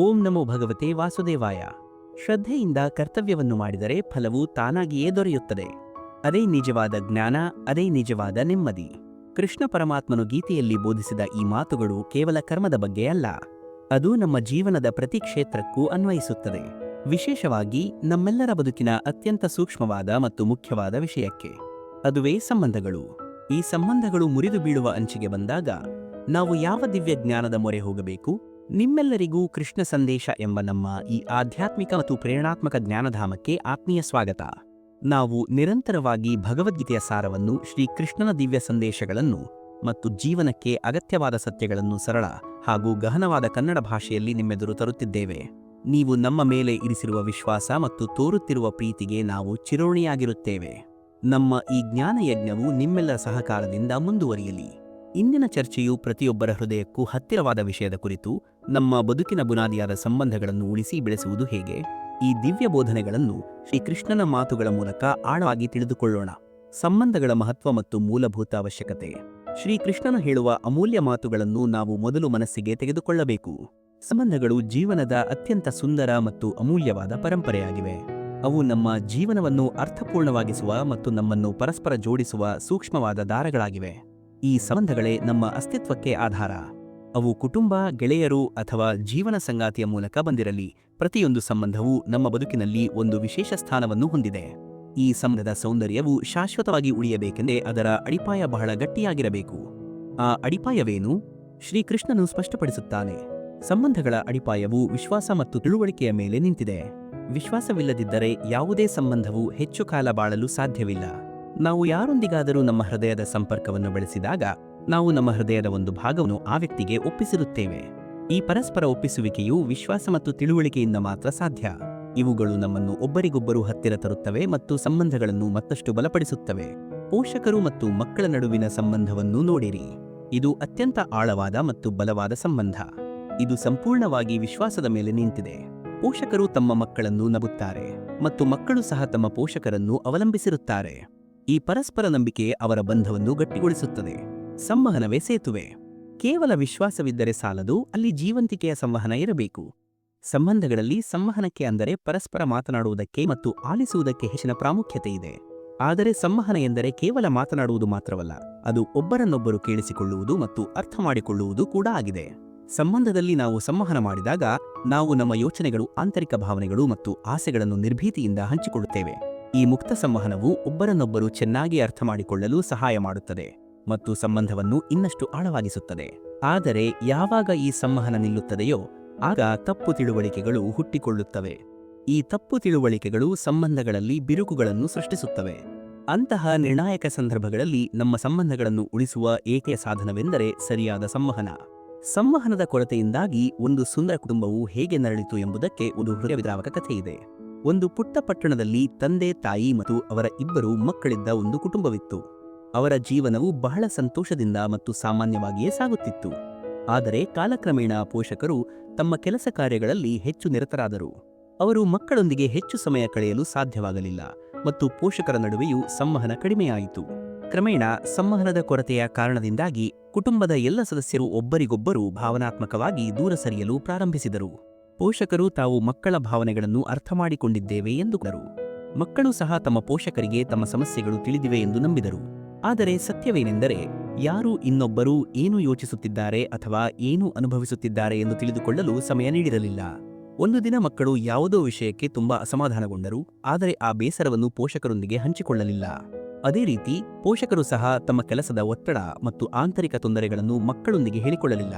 ಓಂ ನಮೋ ಭಗವತೆ ವಾಸುದೇವಾಯ. ಶ್ರದ್ಧೆಯಿಂದ ಕರ್ತವ್ಯವನ್ನು ಮಾಡಿದರೆ ಫಲವು ತಾನಾಗಿಯೇ ದೊರೆಯುತ್ತದೆ. ಅದೇ ನಿಜವಾದ ಜ್ಞಾನ, ಅದೇ ನಿಜವಾದ ನೆಮ್ಮದಿ. ಕೃಷ್ಣ ಪರಮಾತ್ಮನು ಗೀತೆಯಲ್ಲಿ ಬೋಧಿಸಿದ ಈ ಮಾತುಗಳು ಕೇವಲ ಕರ್ಮದ ಬಗ್ಗೆ ಅಲ್ಲ. ಅದು ನಮ್ಮ ಜೀವನದ ಪ್ರತಿ ಕ್ಷೇತ್ರಕ್ಕೂ ಅನ್ವಯಿಸುತ್ತದೆ. ವಿಶೇಷವಾಗಿ ನಮ್ಮೆಲ್ಲರ ಬದುಕಿನ ಅತ್ಯಂತ ಸೂಕ್ಷ್ಮವಾದ ಮತ್ತು ಮುಖ್ಯವಾದ ವಿಷಯಕ್ಕೆ. ಅದುವೇ ಸಂಬಂಧಗಳು. ಈ ಸಂಬಂಧಗಳು ಮುರಿದು ಬೀಳುವ ಅಂಚಿಗೆ ಬಂದಾಗ ನಾವು ಯಾವ ದಿವ್ಯ ಜ್ಞಾನದ ಮೊರೆ ಹೋಗಬೇಕು? ನಿಮ್ಮೆಲ್ಲರಿಗೂ ಕೃಷ್ಣ ಸಂದೇಶ ಎಂಬ ನಮ್ಮ ಈ ಆಧ್ಯಾತ್ಮಿಕ ಮತ್ತು ಪ್ರೇರಣಾತ್ಮಕ ಜ್ಞಾನಧಾಮಕ್ಕೆ ಆತ್ಮೀಯ ಸ್ವಾಗತ. ನಾವು ನಿರಂತರವಾಗಿ ಭಗವದ್ಗೀತೆಯ ಸಾರವನ್ನು ಶ್ರೀಕೃಷ್ಣನ ದಿವ್ಯ ಸಂದೇಶಗಳನ್ನು ಮತ್ತು ಜೀವನಕ್ಕೆ ಅಗತ್ಯವಾದ ಸತ್ಯಗಳನ್ನು ಸರಳ ಹಾಗೂ ಗಹನವಾದ ಕನ್ನಡ ಭಾಷೆಯಲ್ಲಿ ನಿಮ್ಮೆದುರು ತರುತ್ತಿದ್ದೇವೆ. ನೀವು ನಮ್ಮ ಮೇಲೆ ಇರಿಸಿರುವ ವಿಶ್ವಾಸ ಮತ್ತು ತೋರುತ್ತಿರುವ ಪ್ರೀತಿಗೆ ನಾವು ಚಿರೋಣಿಯಾಗಿರುತ್ತೇವೆ. ನಮ್ಮ ಈ ಜ್ಞಾನ ಯಜ್ಞವು ನಿಮ್ಮೆಲ್ಲರ ಸಹಕಾರದಿಂದ ಮುಂದುವರಿಯಲಿ. ಇಂದಿನ ಚರ್ಚೆಯು ಪ್ರತಿಯೊಬ್ಬರ ಹೃದಯಕ್ಕೂ ಹತ್ತಿರವಾದ ವಿಷಯದ ಕುರಿತು ನಮ್ಮ ಬದುಕಿನ ಬುನಾದಿಯಾದ ಸಂಬಂಧಗಳನ್ನು ಉಳಿಸಿ ಬೆಳೆಸುವುದು ಹೇಗೆ? ಈ ದಿವ್ಯ ಬೋಧನೆಗಳನ್ನು ಶ್ರೀಕೃಷ್ಣನ ಮಾತುಗಳ ಮೂಲಕ ಆಳವಾಗಿ ತಿಳಿದುಕೊಳ್ಳೋಣ. ಸಂಬಂಧಗಳ ಮಹತ್ವ ಮತ್ತು ಮೂಲಭೂತ ಅವಶ್ಯಕತೆ. ಶ್ರೀಕೃಷ್ಣನ ಹೇಳುವ ಅಮೂಲ್ಯ ಮಾತುಗಳನ್ನು ನಾವು ಮೊದಲು ಮನಸ್ಸಿಗೆ ತೆಗೆದುಕೊಳ್ಳಬೇಕು. ಸಂಬಂಧಗಳು ಜೀವನದ ಅತ್ಯಂತ ಸುಂದರ ಮತ್ತು ಅಮೂಲ್ಯವಾದ ಪರಂಪರೆಯಾಗಿವೆ. ಅವು ನಮ್ಮ ಜೀವನವನ್ನು ಅರ್ಥಪೂರ್ಣವಾಗಿಸುವ ಮತ್ತು ನಮ್ಮನ್ನು ಪರಸ್ಪರ ಜೋಡಿಸುವ ಸೂಕ್ಷ್ಮವಾದ ದಾರಗಳಾಗಿವೆ. ಈ ಸಂಬಂಧಗಳೇ ನಮ್ಮ ಅಸ್ತಿತ್ವಕ್ಕೆ ಆಧಾರ. ಅವು ಕುಟುಂಬ, ಗೆಳೆಯರು ಅಥವಾ ಜೀವನ ಸಂಗಾತಿಯ ಮೂಲಕ ಬಂದಿರಲಿ. ಪ್ರತಿಯೊಂದು ಸಂಬಂಧವು ನಮ್ಮ ಬದುಕಿನಲ್ಲಿ ಒಂದು ವಿಶೇಷ ಸ್ಥಾನವನ್ನು ಹೊಂದಿದೆ. ಈ ಸಂಬಂಧದ ಸೌಂದರ್ಯವು ಶಾಶ್ವತವಾಗಿ ಉಳಿಯಬೇಕೆಂದೇ ಅದರ ಅಡಿಪಾಯ ಬಹಳ ಗಟ್ಟಿಯಾಗಿರಬೇಕು. ಆ ಅಡಿಪಾಯವೇನು? ಶ್ರೀಕೃಷ್ಣನು ಸ್ಪಷ್ಟಪಡಿಸುತ್ತಾನೆ. ಸಂಬಂಧಗಳ ಅಡಿಪಾಯವು ವಿಶ್ವಾಸ ಮತ್ತು ತಿಳುವಳಿಕೆಯ ಮೇಲೆ ನಿಂತಿದೆ. ವಿಶ್ವಾಸವಿಲ್ಲದಿದ್ದರೆ ಯಾವುದೇ ಸಂಬಂಧವು ಹೆಚ್ಚು ಕಾಲ ಬಾಳಲು ಸಾಧ್ಯವಿಲ್ಲ. ನಾವು ಯಾರೊಂದಿಗಾದರೂ ನಮ್ಮ ಹೃದಯದ ಸಂಪರ್ಕವನ್ನು ಬೆಳೆಸಿದಾಗ ನಾವು ನಮ್ಮ ಹೃದಯದ ಒಂದು ಭಾಗವನ್ನು ಆ ವ್ಯಕ್ತಿಗೆ ಒಪ್ಪಿಸಿರುತ್ತೇವೆ. ಈ ಪರಸ್ಪರ ಒಪ್ಪಿಸುವಿಕೆಯು ವಿಶ್ವಾಸ ಮತ್ತು ತಿಳುವಳಿಕೆಯಿಂದ ಮಾತ್ರ ಸಾಧ್ಯ. ಇವುಗಳು ನಮ್ಮನ್ನು ಒಬ್ಬರಿಗೊಬ್ಬರು ಹತ್ತಿರ ತರುತ್ತವೆ ಮತ್ತು ಸಂಬಂಧಗಳನ್ನು ಮತ್ತಷ್ಟು ಬಲಪಡಿಸುತ್ತವೆ. ಪೋಷಕರು ಮತ್ತು ಮಕ್ಕಳ ನಡುವಿನ ಸಂಬಂಧವನ್ನು ನೋಡಿರಿ. ಇದು ಅತ್ಯಂತ ಆಳವಾದ ಮತ್ತು ಬಲವಾದ ಸಂಬಂಧ. ಇದು ಸಂಪೂರ್ಣವಾಗಿ ವಿಶ್ವಾಸದ ಮೇಲೆ ನಿಂತಿದೆ. ಪೋಷಕರು ತಮ್ಮ ಮಕ್ಕಳನ್ನು ನಂಬುತ್ತಾರೆ ಮತ್ತು ಮಕ್ಕಳು ಸಹ ತಮ್ಮ ಪೋಷಕರನ್ನು ಅವಲಂಬಿಸಿರುತ್ತಾರೆ. ಈ ಪರಸ್ಪರ ನಂಬಿಕೆ ಅವರ ಬಂಧವನ್ನು ಗಟ್ಟಿಗೊಳಿಸುತ್ತದೆ. ಸಂವಹನವೇ ಸೇತುವೆ. ಕೇವಲ ವಿಶ್ವಾಸವಿದ್ದರೆ ಸಾಲದು, ಅಲ್ಲಿ ಜೀವಂತಿಕೆಯ ಸಂವಹನ ಇರಬೇಕು. ಸಂಬಂಧಗಳಲ್ಲಿ ಸಂವಹನಕ್ಕೆ ಅಂದರೆ ಪರಸ್ಪರ ಮಾತನಾಡುವುದಕ್ಕೆ ಮತ್ತು ಆಲಿಸುವುದಕ್ಕೆ ಹೆಚ್ಚಿನ ಪ್ರಾಮುಖ್ಯತೆ ಇದೆ. ಆದರೆ ಸಂವಹನ ಎಂದರೆ ಕೇವಲ ಮಾತನಾಡುವುದು ಮಾತ್ರವಲ್ಲ, ಅದು ಒಬ್ಬರನ್ನೊಬ್ಬರು ಕೇಳಿಸಿಕೊಳ್ಳುವುದು ಮತ್ತು ಅರ್ಥ ಮಾಡಿಕೊಳ್ಳುವುದು ಕೂಡ ಆಗಿದೆ. ಸಂಬಂಧದಲ್ಲಿ ನಾವು ಸಂವಹನ ಮಾಡಿದಾಗ, ನಾವು ನಮ್ಮ ಯೋಚನೆಗಳು, ಆಂತರಿಕ ಭಾವನೆಗಳು ಮತ್ತು ಆಸೆಗಳನ್ನು ನಿರ್ಭೀತಿಯಿಂದ ಹಂಚಿಕೊಳ್ಳುತ್ತೇವೆ. ಈ ಮುಕ್ತ ಸಂವಹನವು ಒಬ್ಬರನ್ನೊಬ್ಬರು ಚೆನ್ನಾಗಿ ಅರ್ಥ ಮಾಡಿಕೊಳ್ಳಲು ಸಹಾಯ ಮಾಡುತ್ತದೆ. ಮತ್ತು ಸಂಬಂಧವನ್ನು ಇನ್ನಷ್ಟು ಆಳವಾಗಿಸುತ್ತದೆ. ಆದರೆ ಯಾವಾಗ ಈ ಸಂವಹನ ನಿಲ್ಲುತ್ತದೆಯೋ ಆಗ ತಪ್ಪು ತಿಳುವಳಿಕೆಗಳು ಹುಟ್ಟಿಕೊಳ್ಳುತ್ತವೆ. ಈ ತಪ್ಪು ತಿಳುವಳಿಕೆಗಳು ಸಂಬಂಧಗಳಲ್ಲಿ ಬಿರುಕುಗಳನ್ನು ಸೃಷ್ಟಿಸುತ್ತವೆ. ಅಂತಹ ನಿರ್ಣಾಯಕ ಸಂದರ್ಭಗಳಲ್ಲಿ ನಮ್ಮ ಸಂಬಂಧಗಳನ್ನು ಉಳಿಸುವ ಏಕೆಯ ಸಾಧನವೆಂದರೆ ಸರಿಯಾದ ಸಂವಹನ. ಸಂವಹನದ ಕೊರತೆಯಿಂದಾಗಿ ಒಂದು ಸುಂದರ ಕುಟುಂಬವು ಹೇಗೆ ನರಳಿತು ಎಂಬುದಕ್ಕೆ ಒಂದು ಹೃದಯವಿದ್ರಾವಕ ಕಥೆಯಿದೆ. ಒಂದು ಪುಟ್ಟ ಪಟ್ಟಣದಲ್ಲಿ ತಂದೆ, ತಾಯಿ ಮತ್ತು ಅವರ ಇಬ್ಬರು ಮಕ್ಕಳಿದ್ದ ಒಂದು ಕುಟುಂಬವಿತ್ತು. ಅವರ ಜೀವನವು ಬಹಳ ಸಂತೋಷದಿಂದ ಮತ್ತು ಸಾಮಾನ್ಯವಾಗಿಯೇ ಸಾಗುತ್ತಿತ್ತು. ಆದರೆ ಕಾಲಕ್ರಮೇಣ ಪೋಷಕರು ತಮ್ಮ ಕೆಲಸ ಕಾರ್ಯಗಳಲ್ಲಿ ಹೆಚ್ಚು ನಿರತರಾದರು. ಅವರು ಮಕ್ಕಳೊಂದಿಗೆ ಹೆಚ್ಚು ಸಮಯ ಕಳೆಯಲು ಸಾಧ್ಯವಾಗಲಿಲ್ಲ ಮತ್ತು ಪೋಷಕರ ನಡುವೆಯೂ ಸಂವಹನ ಕಡಿಮೆಯಾಯಿತು. ಕ್ರಮೇಣ ಸಂವಹನದ ಕೊರತೆಯ ಕಾರಣದಿಂದಾಗಿ ಕುಟುಂಬದ ಎಲ್ಲ ಸದಸ್ಯರು ಒಬ್ಬರಿಗೊಬ್ಬರು ಭಾವನಾತ್ಮಕವಾಗಿ ದೂರ ಸರಿಯಲು ಪ್ರಾರಂಭಿಸಿದರು. ಪೋಷಕರು ತಾವು ಮಕ್ಕಳ ಭಾವನೆಗಳನ್ನು ಅರ್ಥ ಮಾಡಿಕೊಂಡಿದ್ದೇವೆ ಎಂದುಕೊಂಡರು ಮಕ್ಕಳು ಸಹ ತಮ್ಮ ಪೋಷಕರಿಗೆ ತಮ್ಮ ಸಮಸ್ಯೆಗಳು ತಿಳಿದಿವೆ ಎಂದು ನಂಬಿದರು. ಆದರೆ ಸತ್ಯವೇನೆಂದರೆ ಯಾರು ಇನ್ನೊಬ್ಬರು ಏನು ಯೋಚಿಸುತ್ತಿದ್ದಾರೆ ಅಥವಾ ಏನು ಅನುಭವಿಸುತ್ತಿದ್ದಾರೆ ಎಂದು ತಿಳಿದುಕೊಳ್ಳಲು ಸಮಯ ನೀಡಿರಲಿಲ್ಲ. ಒಂದು ದಿನ ಮಕ್ಕಳು ಯಾವುದೋ ವಿಷಯಕ್ಕೆ ತುಂಬಾ ಅಸಮಾಧಾನಗೊಂಡರು, ಆದರೆ ಆ ಬೇಸರವನ್ನು ಪೋಷಕರೊಂದಿಗೆ ಹಂಚಿಕೊಳ್ಳಲಿಲ್ಲ. ಅದೇ ರೀತಿ ಪೋಷಕರು ಸಹ ತಮ್ಮ ಕೆಲಸದ ಒತ್ತಡ ಮತ್ತು ಆಂತರಿಕ ತೊಂದರೆಗಳನ್ನು ಮಕ್ಕಳೊಂದಿಗೆ ಹೇಳಿಕೊಳ್ಳಲಿಲ್ಲ.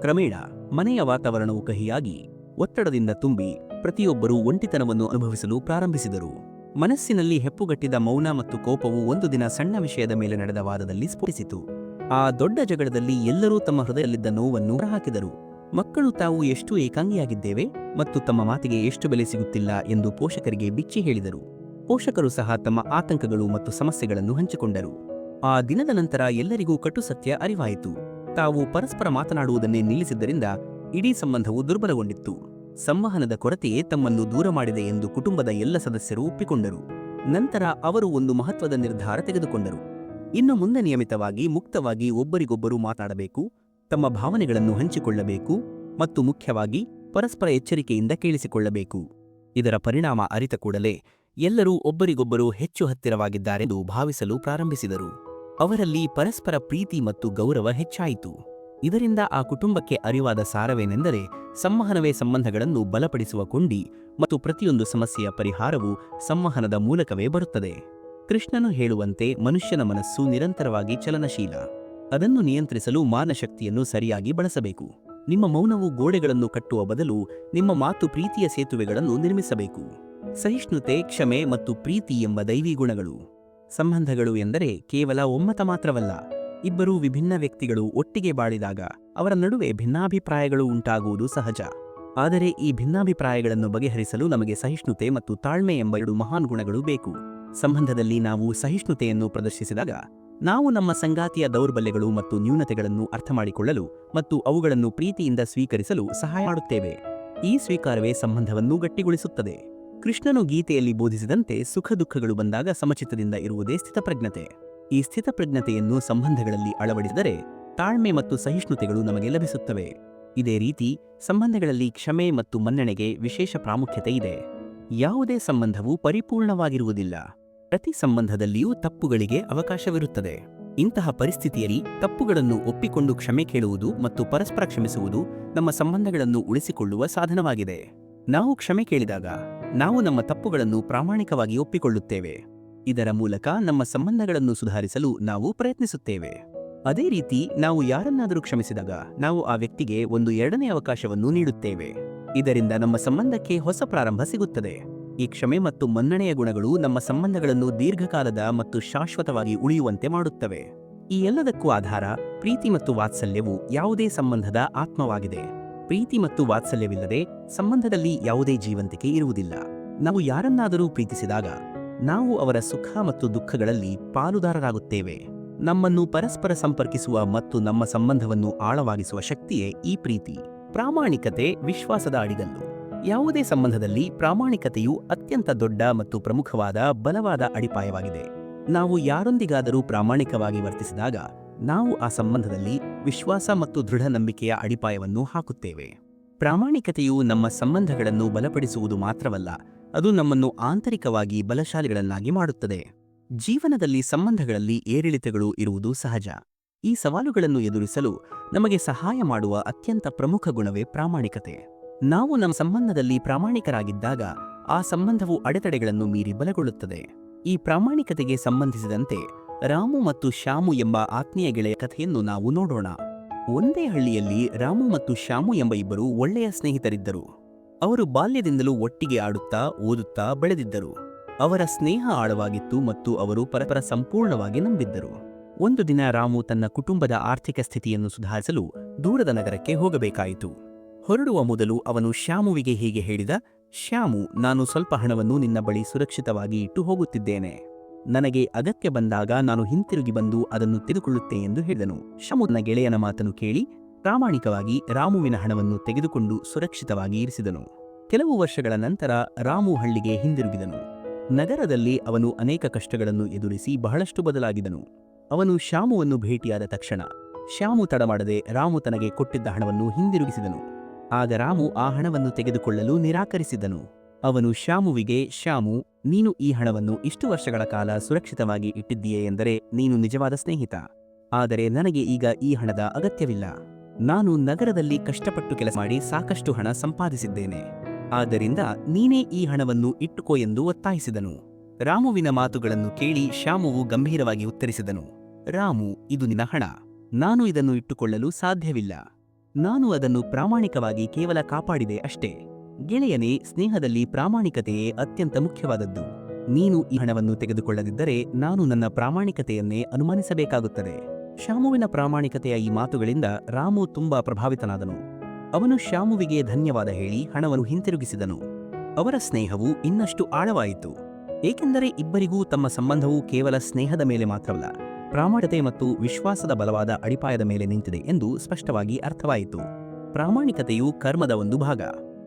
ಕ್ರಮೇಣ ಮನೆಯ ವಾತಾವರಣವು ಕಹಿಯಾಗಿ, ಒತ್ತಡದಿಂದ ತುಂಬಿ ಪ್ರತಿಯೊಬ್ಬರೂ ಒಂಟಿತನವನ್ನು ಅನುಭವಿಸಲು ಪ್ರಾರಂಭಿಸಿದರು. ಮನಸ್ಸಿನಲ್ಲಿ ಹೆಪ್ಪುಗಟ್ಟಿದ ಮೌನ ಮತ್ತು ಕೋಪವು ಒಂದು ದಿನ ಸಣ್ಣ ವಿಷಯದ ಮೇಲೆ ನಡೆದ ವಾದದಲ್ಲಿ ಸ್ಫೋಟಿಸಿತು. ಆ ದೊಡ್ಡ ಜಗಳದಲ್ಲಿ ಎಲ್ಲರೂ ತಮ್ಮ ಹೃದಯದಲ್ಲಿದ್ದ ನೋವನ್ನು ಹೊರಹಾಕಿದರು. ಮಕ್ಕಳು ತಾವು ಎಷ್ಟು ಏಕಾಂಗಿಯಾಗಿದ್ದೇವೆ ಮತ್ತು ತಮ್ಮ ಮಾತಿಗೆ ಎಷ್ಟು ಬೆಲೆ ಸಿಗುತ್ತಿಲ್ಲ ಎಂದು ಪೋಷಕರಿಗೆ ಬಿಚ್ಚಿ ಹೇಳಿದರು. ಪೋಷಕರು ಸಹ ತಮ್ಮ ಆತಂಕಗಳು ಮತ್ತು ಸಮಸ್ಯೆಗಳನ್ನು ಹಂಚಿಕೊಂಡರು. ಆ ದಿನದ ನಂತರ ಎಲ್ಲರಿಗೂ ಕಟು ಸತ್ಯ ಅರಿವಾಯಿತು. ತಾವು ಪರಸ್ಪರ ಮಾತನಾಡುವುದನ್ನೇ ನಿಲ್ಲಿಸಿದ್ದರಿಂದ ಇಡೀ ಸಂಬಂಧವು ದುರ್ಬಲಗೊಂಡಿತ್ತು. ಸಂವಹನದ ಕೊರತೆಯೇ ತಮ್ಮನ್ನು ದೂರ ಮಾಡಿದೆ ಎಂದು ಕುಟುಂಬದ ಎಲ್ಲ ಸದಸ್ಯರು ಒಪ್ಪಿಕೊಂಡರು. ನಂತರ ಅವರು ಒಂದು ಮಹತ್ವದ ನಿರ್ಧಾರ ತೆಗೆದುಕೊಂಡರು. ಇನ್ನು ಮುಂದೆ ನಿಯಮಿತವಾಗಿ, ಮುಕ್ತವಾಗಿ ಒಬ್ಬರಿಗೊಬ್ಬರು ಮಾತನಾಡಬೇಕು ತಮ್ಮ ಭಾವನೆಗಳನ್ನು ಹಂಚಿಕೊಳ್ಳಬೇಕು ಮತ್ತು ಮುಖ್ಯವಾಗಿ ಪರಸ್ಪರ ಎಚ್ಚರಿಕೆಯಿಂದ ಕೇಳಿಸಿಕೊಳ್ಳಬೇಕು. ಇದರ ಪರಿಣಾಮ ಅರಿತ ಕೂಡಲೇ ಎಲ್ಲರೂ ಒಬ್ಬರಿಗೊಬ್ಬರು ಹೆಚ್ಚು ಹತ್ತಿರವಾಗಿದ್ದಾರೆಂದು ಭಾವಿಸಲು ಪ್ರಾರಂಭಿಸಿದರು. ಅವರಲ್ಲಿ ಪರಸ್ಪರ ಪ್ರೀತಿ ಮತ್ತು ಗೌರವ ಹೆಚ್ಚಾಯಿತು. ಇದರಿಂದ ಆ ಕುಟುಂಬಕ್ಕೆ ಅರಿವಾದ ಸಾರವೇನೆಂದರೆ ಸಂವಹನವೇ ಸಂಬಂಧಗಳನ್ನು ಬಲಪಡಿಸುವ ಕೊಂಡಿ ಮತ್ತು ಪ್ರತಿಯೊಂದು ಸಮಸ್ಯೆಯ ಪರಿಹಾರವು ಸಂವಹನದ ಮೂಲಕವೇ ಬರುತ್ತದೆ. ಕೃಷ್ಣನು ಹೇಳುವಂತೆ ಮನುಷ್ಯನ ಮನಸ್ಸು ನಿರಂತರವಾಗಿ ಚಲನಶೀಲ. ಅದನ್ನು ನಿಯಂತ್ರಿಸಲು ಮಾನಶಕ್ತಿಯನ್ನು ಸರಿಯಾಗಿ ಬಳಸಬೇಕು. ನಿಮ್ಮ ಮೌನವು ಗೋಡೆಗಳನ್ನು ಕಟ್ಟುವ ಬದಲು ನಿಮ್ಮ ಮಾತು ಪ್ರೀತಿಯ ಸೇತುವೆಗಳನ್ನು ನಿರ್ಮಿಸಬೇಕು. ಸಹಿಷ್ಣುತೆ, ಕ್ಷಮೆ ಮತ್ತು ಪ್ರೀತಿ ಎಂಬ ದೈವಿ ಗುಣಗಳು. ಸಂಬಂಧಗಳು ಎಂದರೆ ಕೇವಲ ಒಮ್ಮತ ಮಾತ್ರವಲ್ಲ. ಇಬ್ಬರು ವಿಭಿನ್ನ ವ್ಯಕ್ತಿಗಳು ಒಟ್ಟಿಗೆ ಬಾಳಿದಾಗ ಅವರ ನಡುವೆ ಭಿನ್ನಾಭಿಪ್ರಾಯಗಳು ಉಂಟಾಗುವುದು ಸಹಜ. ಆದರೆ ಈ ಭಿನ್ನಾಭಿಪ್ರಾಯಗಳನ್ನು ಬಗೆಹರಿಸಲು ನಮಗೆ ಸಹಿಷ್ಣುತೆ ಮತ್ತು ತಾಳ್ಮೆ ಎಂಬ ಎರಡು ಮಹಾನ್ ಗುಣಗಳು ಬೇಕು. ಸಂಬಂಧದಲ್ಲಿ ನಾವು ಸಹಿಷ್ಣುತೆಯನ್ನು ಪ್ರದರ್ಶಿಸಿದಾಗ ನಾವು ನಮ್ಮ ಸಂಗಾತಿಯ ದೌರ್ಬಲ್ಯಗಳು ಮತ್ತು ನ್ಯೂನತೆಗಳನ್ನು ಅರ್ಥಮಾಡಿಕೊಳ್ಳಲು ಮತ್ತು ಅವುಗಳನ್ನು ಪ್ರೀತಿಯಿಂದ ಸ್ವೀಕರಿಸಲು ಸಹಾಯ ಮಾಡುತ್ತೇವೆ. ಈ ಸ್ವೀಕಾರವೇ ಸಂಬಂಧವನ್ನು ಗಟ್ಟಿಗೊಳಿಸುತ್ತದೆ. ಕೃಷ್ಣನು ಗೀತೆಯಲ್ಲಿ ಬೋಧಿಸಿದಂತೆ ಸುಖ ದುಃಖಗಳು ಬಂದಾಗ ಸಮಚಿತ್ತದಿಂದ ಇರುವುದೇ ಸ್ಥಿತಪ್ರಜ್ಞತೆ. ಈ ಸ್ಥಿತಪ್ರಜ್ಞತೆಯನ್ನು ಸಂಬಂಧಗಳಲ್ಲಿ ಅಳವಡಿಸಿದರೆ ತಾಳ್ಮೆ ಮತ್ತು ಸಹಿಷ್ಣುತೆಗಳು ನಮಗೆ ಲಭಿಸುತ್ತವೆ. ಇದೇ ರೀತಿ ಸಂಬಂಧಗಳಲ್ಲಿ ಕ್ಷಮೆ ಮತ್ತು ಮನ್ನಣೆಗೆ ವಿಶೇಷ ಪ್ರಾಮುಖ್ಯತೆ ಇದೆ. ಯಾವುದೇ ಸಂಬಂಧವು ಪರಿಪೂರ್ಣವಾಗಿರುವುದಿಲ್ಲ. ಪ್ರತಿ ಸಂಬಂಧದಲ್ಲಿಯೂ ತಪ್ಪುಗಳಿಗೆ ಅವಕಾಶವಿರುತ್ತದೆ. ಇಂತಹ ಪರಿಸ್ಥಿತಿಯಲ್ಲಿ ತಪ್ಪುಗಳನ್ನು ಒಪ್ಪಿಕೊಂಡು ಕ್ಷಮೆ ಕೇಳುವುದು ಮತ್ತು ಪರಸ್ಪರ ಕ್ಷಮಿಸುವುದು ನಮ್ಮ ಸಂಬಂಧಗಳನ್ನು ಉಳಿಸಿಕೊಳ್ಳುವ ಸಾಧನವಾಗಿದೆ. ನಾವು ಕ್ಷಮೆ ಕೇಳಿದಾಗ ನಾವು ನಮ್ಮ ತಪ್ಪುಗಳನ್ನು ಪ್ರಾಮಾಣಿಕವಾಗಿ ಒಪ್ಪಿಕೊಳ್ಳುತ್ತೇವೆ. ಇದರ ಮೂಲಕ ನಮ್ಮ ಸಂಬಂಧಗಳನ್ನು ಸುಧಾರಿಸಲು ನಾವು ಪ್ರಯತ್ನಿಸುತ್ತೇವೆ. ಅದೇ ರೀತಿ ನಾವು ಯಾರನ್ನಾದರೂ ಕ್ಷಮಿಸಿದಾಗ ನಾವು ಆ ವ್ಯಕ್ತಿಗೆ ಒಂದು ಎರಡನೇ ಅವಕಾಶವನ್ನು ನೀಡುತ್ತೇವೆ. ಇದರಿಂದ ನಮ್ಮ ಸಂಬಂಧಕ್ಕೆ ಹೊಸ ಪ್ರಾರಂಭ ಸಿಗುತ್ತದೆ. ಈ ಕ್ಷಮೆ ಮತ್ತು ಮನ್ನಣೆಯ ಗುಣಗಳು ನಮ್ಮ ಸಂಬಂಧಗಳನ್ನು ದೀರ್ಘಕಾಲದ ಮತ್ತು ಶಾಶ್ವತವಾಗಿ ಉಳಿಯುವಂತೆ ಮಾಡುತ್ತವೆ. ಈ ಎಲ್ಲದಕ್ಕೂ ಆಧಾರ ಪ್ರೀತಿ ಮತ್ತು ವಾತ್ಸಲ್ಯವು ಯಾವುದೇ ಸಂಬಂಧದ ಆತ್ಮವಾಗಿದೆ. ಪ್ರೀತಿ ಮತ್ತು ವಾತ್ಸಲ್ಯವಿಲ್ಲದೆ ಸಂಬಂಧದಲ್ಲಿ ಯಾವುದೇ ಜೀವಂತಿಕೆ ಇರುವುದಿಲ್ಲ. ನಾವು ಯಾರನ್ನಾದರೂ ಪ್ರೀತಿಸಿದಾಗ ನಾವು ಅವರ ಸುಖ ಮತ್ತು ದುಃಖಗಳಲ್ಲಿ ಪಾಲುದಾರರಾಗುತ್ತೇವೆ. ನಮ್ಮನ್ನು ಪರಸ್ಪರ ಸಂಪರ್ಕಿಸುವ ಮತ್ತು ನಮ್ಮ ಸಂಬಂಧವನ್ನು ಆಳವಾಗಿಸುವ ಶಕ್ತಿಯೇ ಈ ಪ್ರೀತಿ. ಪ್ರಾಮಾಣಿಕತೆ ವಿಶ್ವಾಸದ ಅಡಿಗಲ್ಲು. ಯಾವುದೇ ಸಂಬಂಧದಲ್ಲಿ ಪ್ರಾಮಾಣಿಕತೆಯು ಅತ್ಯಂತ ದೊಡ್ಡ ಮತ್ತು ಪ್ರಮುಖವಾದ, ಬಲವಾದ ಅಡಿಪಾಯವಾಗಿದೆ. ನಾವು ಯಾರೊಂದಿಗಾದರೂ ಪ್ರಾಮಾಣಿಕವಾಗಿ ವರ್ತಿಸಿದಾಗ, ನಾವು ಆ ಸಂಬಂಧದಲ್ಲಿ ವಿಶ್ವಾಸ ಮತ್ತು ದೃಢ ನಂಬಿಕೆಯ ಅಡಿಪಾಯವನ್ನು ಹಾಕುತ್ತೇವೆ. ಪ್ರಾಮಾಣಿಕತೆಯು ನಮ್ಮ ಸಂಬಂಧಗಳನ್ನು ಬಲಪಡಿಸುವುದು ಮಾತ್ರವಲ್ಲ ಅದು ನಮ್ಮನ್ನು ಆಂತರಿಕವಾಗಿ ಬಲಶಾಲಿಗಳನ್ನಾಗಿ ಮಾಡುತ್ತದೆ. ಜೀವನದಲ್ಲಿ ಸಂಬಂಧಗಳಲ್ಲಿ ಏರಿಳಿತಗಳು ಇರುವುದು ಸಹಜ. ಈ ಸವಾಲುಗಳನ್ನು ಎದುರಿಸಲು ನಮಗೆ ಸಹಾಯ ಮಾಡುವ ಅತ್ಯಂತ ಪ್ರಮುಖ ಗುಣವೇ ಪ್ರಾಮಾಣಿಕತೆ. ನಾವು ನಮ್ಮ ಸಂಬಂಧದಲ್ಲಿ ಪ್ರಾಮಾಣಿಕರಾಗಿದ್ದಾಗ ಆ ಸಂಬಂಧವು ಅಡೆತಡೆಗಳನ್ನು ಮೀರಿ ಬಲಗೊಳ್ಳುತ್ತದೆ. ಈ ಪ್ರಾಮಾಣಿಕತೆಗೆ ಸಂಬಂಧಿಸಿದಂತೆ ರಾಮು ಮತ್ತು ಶ್ಯಾಮು ಎಂಬ ಆತ್ಮೀಯ ಗೆಳೆಯ ಕಥೆಯನ್ನು ನಾವು ನೋಡೋಣ. ಒಂದೇ ಹಳ್ಳಿಯಲ್ಲಿ ರಾಮು ಮತ್ತು ಶ್ಯಾಮು ಎಂಬ ಇಬ್ಬರು ಒಳ್ಳೆಯ ಸ್ನೇಹಿತರಿದ್ದರು. ಅವರು ಬಾಲ್ಯದಿಂದಲೂ ಒಟ್ಟಿಗೆ ಆಡುತ್ತಾ, ಓದುತ್ತಾ ಬೆಳೆದಿದ್ದರು. ಅವರ ಸ್ನೇಹ ಆಳವಾಗಿತ್ತು ಮತ್ತು ಅವರು ಪರಸ್ಪರ ಸಂಪೂರ್ಣವಾಗಿ ನಂಬಿದ್ದರು. ಒಂದು ದಿನ ರಾಮು ತನ್ನ ಕುಟುಂಬದ ಆರ್ಥಿಕ ಸ್ಥಿತಿಯನ್ನು ಸುಧಾರಿಸಲು ದೂರದ ನಗರಕ್ಕೆ ಹೋಗಬೇಕಾಯಿತು. ಹೊರಡುವ ಮೊದಲು ಅವನು ಶ್ಯಾಮುವಿಗೆ ಹೀಗೆ ಹೇಳಿದ, ಶ್ಯಾಮು, ನಾನು ಸ್ವಲ್ಪ ಹಣವನ್ನು ನಿನ್ನ ಬಳಿ ಸುರಕ್ಷಿತವಾಗಿ ಇಟ್ಟು ಹೋಗುತ್ತಿದ್ದೇನೆ. ನನಗೆ ಅಗತ್ಯ ಬಂದಾಗ ನಾನು ಹಿಂತಿರುಗಿ ಬಂದು ಅದನ್ನು ತೆಗೆದುಕೊಳ್ಳುತ್ತೆ ಎಂದು ಹೇಳಿದನು. ಶ್ಯಾಮು ಗೆಳೆಯನ ಮಾತನ್ನು ಕೇಳಿ ಪ್ರಾಮಾಣಿಕವಾಗಿ ರಾಮುವಿನ ಹಣವನ್ನು ತೆಗೆದುಕೊಂಡು ಸುರಕ್ಷಿತವಾಗಿ ಇರಿಸಿದನು. ಕೆಲವು ವರ್ಷಗಳ ನಂತರ ರಾಮು ಹಳ್ಳಿಗೆ ಹಿಂದಿರುಗಿದನು. ನಗರದಲ್ಲಿ ಅವನು ಅನೇಕ ಕಷ್ಟಗಳನ್ನು ಎದುರಿಸಿ ಬಹಳಷ್ಟು ಬದಲಾಗಿದನು. ಅವನು ಶ್ಯಾಮುವನ್ನು ಭೇಟಿಯಾದ ತಕ್ಷಣ, ಶ್ಯಾಮು ತಡಮಾಡದೆ ರಾಮು ತನಗೆ ಕೊಟ್ಟಿದ್ದ ಹಣವನ್ನು ಹಿಂದಿರುಗಿಸಿದನು. ಆಗ ರಾಮು ಆ ಹಣವನ್ನು ತೆಗೆದುಕೊಳ್ಳಲು ನಿರಾಕರಿಸಿದನು. ಅವನು ಶ್ಯಾಮುವಿಗೆ, ಶ್ಯಾಮು, ನೀನು ಈ ಹಣವನ್ನು ಇಷ್ಟು ವರ್ಷಗಳ ಕಾಲ ಸುರಕ್ಷಿತವಾಗಿ ಇಟ್ಟಿದ್ದೀಯೆ ಎಂದರೆ ನೀನು ನಿಜವಾದ ಸ್ನೇಹಿತ. ಆದರೆ ನನಗೆ ಈಗ ಈ ಹಣದ ಅಗತ್ಯವಿಲ್ಲ. ನಾನು ನಗರದಲ್ಲಿ ಕಷ್ಟಪಟ್ಟು ಕೆಲಸ ಮಾಡಿ ಸಾಕಷ್ಟು ಹಣ ಸಂಪಾದಿಸಿದ್ದೇನೆ. ಆದ್ದರಿಂದ ನೀನೇ ಈ ಹಣವನ್ನು ಇಟ್ಟುಕೋ ಎಂದು ಒತ್ತಾಯಿಸಿದನು. ರಾಮುವಿನ ಮಾತುಗಳನ್ನು ಕೇಳಿ ಶ್ಯಾಮುವು ಗಂಭೀರವಾಗಿ ಉತ್ತರಿಸಿದನು. ರಾಮು, ಇದು ನಿನ್ನ ಹಣ. ನಾನು ಇದನ್ನು ಇಟ್ಟುಕೊಳ್ಳಲು ಸಾಧ್ಯವಿಲ್ಲ. ನಾನು ಅದನ್ನು ಪ್ರಾಮಾಣಿಕವಾಗಿ ಕೇವಲ ಕಾಪಾಡಿದೆ ಅಷ್ಟೇ. ಗೆಳೆಯನೇ, ಸ್ನೇಹದಲ್ಲಿ ಪ್ರಾಮಾಣಿಕತೆಯೇ ಅತ್ಯಂತ ಮುಖ್ಯವಾದದ್ದು. ನೀನು ಈ ಹಣವನ್ನು ತೆಗೆದುಕೊಳ್ಳದಿದ್ದರೆ ನಾನು ನನ್ನ ಪ್ರಾಮಾಣಿಕತೆಯನ್ನೇ ಅನುಮಾನಿಸಬೇಕಾಗುತ್ತದೆ. ಶ್ಯಾಮುವಿನ ಪ್ರಾಮಾಣಿಕತೆಯ ಈ ಮಾತುಗಳಿಂದ ರಾಮು ತುಂಬಾ ಪ್ರಭಾವಿತನಾದನು. ಅವನು ಶ್ಯಾಮುವಿಗೆ ಧನ್ಯವಾದ ಹೇಳಿ ಹಣವನ್ನು ಹಿಂತಿರುಗಿಸಿದನು. ಅವರ ಸ್ನೇಹವು ಇನ್ನಷ್ಟು ಆಳವಾಯಿತು. ಏಕೆಂದರೆ ಇಬ್ಬರಿಗೂ ತಮ್ಮ ಸಂಬಂಧವು ಕೇವಲ ಸ್ನೇಹದ ಮೇಲೆ ಮಾತ್ರವಲ್ಲ, ಪ್ರಾಮಾಣಿಕತೆ ಮತ್ತು ವಿಶ್ವಾಸದ ಬಲವಾದ ಅಡಿಪಾಯದ ಮೇಲೆ ನಿಂತಿದೆ ಎಂದು ಸ್ಪಷ್ಟವಾಗಿ ಅರ್ಥವಾಯಿತು. ಪ್ರಾಮಾಣಿಕತೆಯು ಕರ್ಮದ ಒಂದು ಭಾಗ.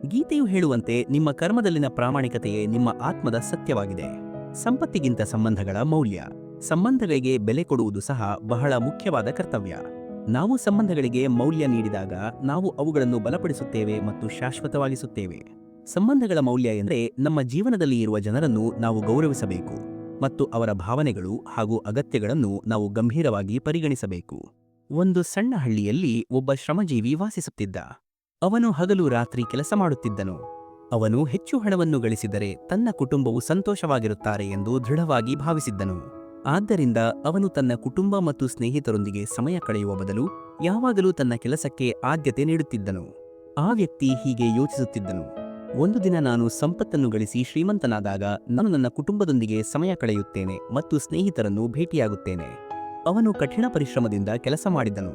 ಗೀತೆಯು ಹೇಳುವಂತೆ ನಿಮ್ಮ ಕರ್ಮದಲ್ಲಿನ ಪ್ರಾಮಾಣಿಕತೆಯೇ ನಿಮ್ಮ ಆತ್ಮದ ಸತ್ಯವಾಗಿದೆ. ಸಂಪತ್ತಿಗಿಂತ ಸಂಬಂಧಗಳ ಮೌಲ್ಯ. ಸಂಬಂಧಗಳಿಗೆ ಬೆಲೆ ಕೊಡುವುದು ಸಹ ಬಹಳ ಮುಖ್ಯವಾದ ಕರ್ತವ್ಯ. ನಾವು ಸಂಬಂಧಗಳಿಗೆ ಮೌಲ್ಯ ನೀಡಿದಾಗ ನಾವು ಅವುಗಳನ್ನು ಬಲಪಡಿಸುತ್ತೇವೆ ಮತ್ತು ಶಾಶ್ವತವಾಗಿಸುತ್ತೇವೆ. ಸಂಬಂಧಗಳ ಮೌಲ್ಯ ಎಂದರೆ ನಮ್ಮ ಜೀವನದಲ್ಲಿ ಇರುವ ಜನರನ್ನು ನಾವು ಗೌರವಿಸಬೇಕು ಮತ್ತು ಅವರ ಭಾವನೆಗಳು ಹಾಗೂ ಅಗತ್ಯಗಳನ್ನು ನಾವು ಗಂಭೀರವಾಗಿ ಪರಿಗಣಿಸಬೇಕು. ಒಂದು ಸಣ್ಣ ಹಳ್ಳಿಯಲ್ಲಿ ಒಬ್ಬ ಶ್ರಮಜೀವಿ ವಾಸಿಸುತ್ತಿದ್ದ. ಅವನು ಹಗಲು ರಾತ್ರಿ ಕೆಲಸ ಮಾಡುತ್ತಿದ್ದನು. ಅವನು ಹೆಚ್ಚು ಹಣವನ್ನು ಗಳಿಸಿದರೆ ತನ್ನ ಕುಟುಂಬವು ಸಂತೋಷವಾಗಿರುತ್ತಾರೆ ಎಂದು ದೃಢವಾಗಿ ಭಾವಿಸಿದ್ದನು. ಆದ್ದರಿಂದ ಅವನು ತನ್ನ ಕುಟುಂಬ ಮತ್ತು ಸ್ನೇಹಿತರೊಂದಿಗೆ ಸಮಯ ಕಳೆಯುವ ಬದಲು ಯಾವಾಗಲೂ ತನ್ನ ಕೆಲಸಕ್ಕೆ ಆದ್ಯತೆ ನೀಡುತ್ತಿದ್ದನು. ಆ ವ್ಯಕ್ತಿ ಹೀಗೆ ಯೋಚಿಸುತ್ತಿದ್ದನು. ಒಂದು ದಿನ ನಾನು ಸಂಪತ್ತನ್ನು ಗಳಿಸಿ ಶ್ರೀಮಂತನಾದಾಗ ನಾನು ನನ್ನ ಕುಟುಂಬದೊಂದಿಗೆ ಸಮಯ ಕಳೆಯುತ್ತೇನೆ ಮತ್ತು ಸ್ನೇಹಿತರನ್ನು ಭೇಟಿಯಾಗುತ್ತೇನೆ. ಅವನು ಕಠಿಣ ಪರಿಶ್ರಮದಿಂದ ಕೆಲಸ ಮಾಡಿದನು.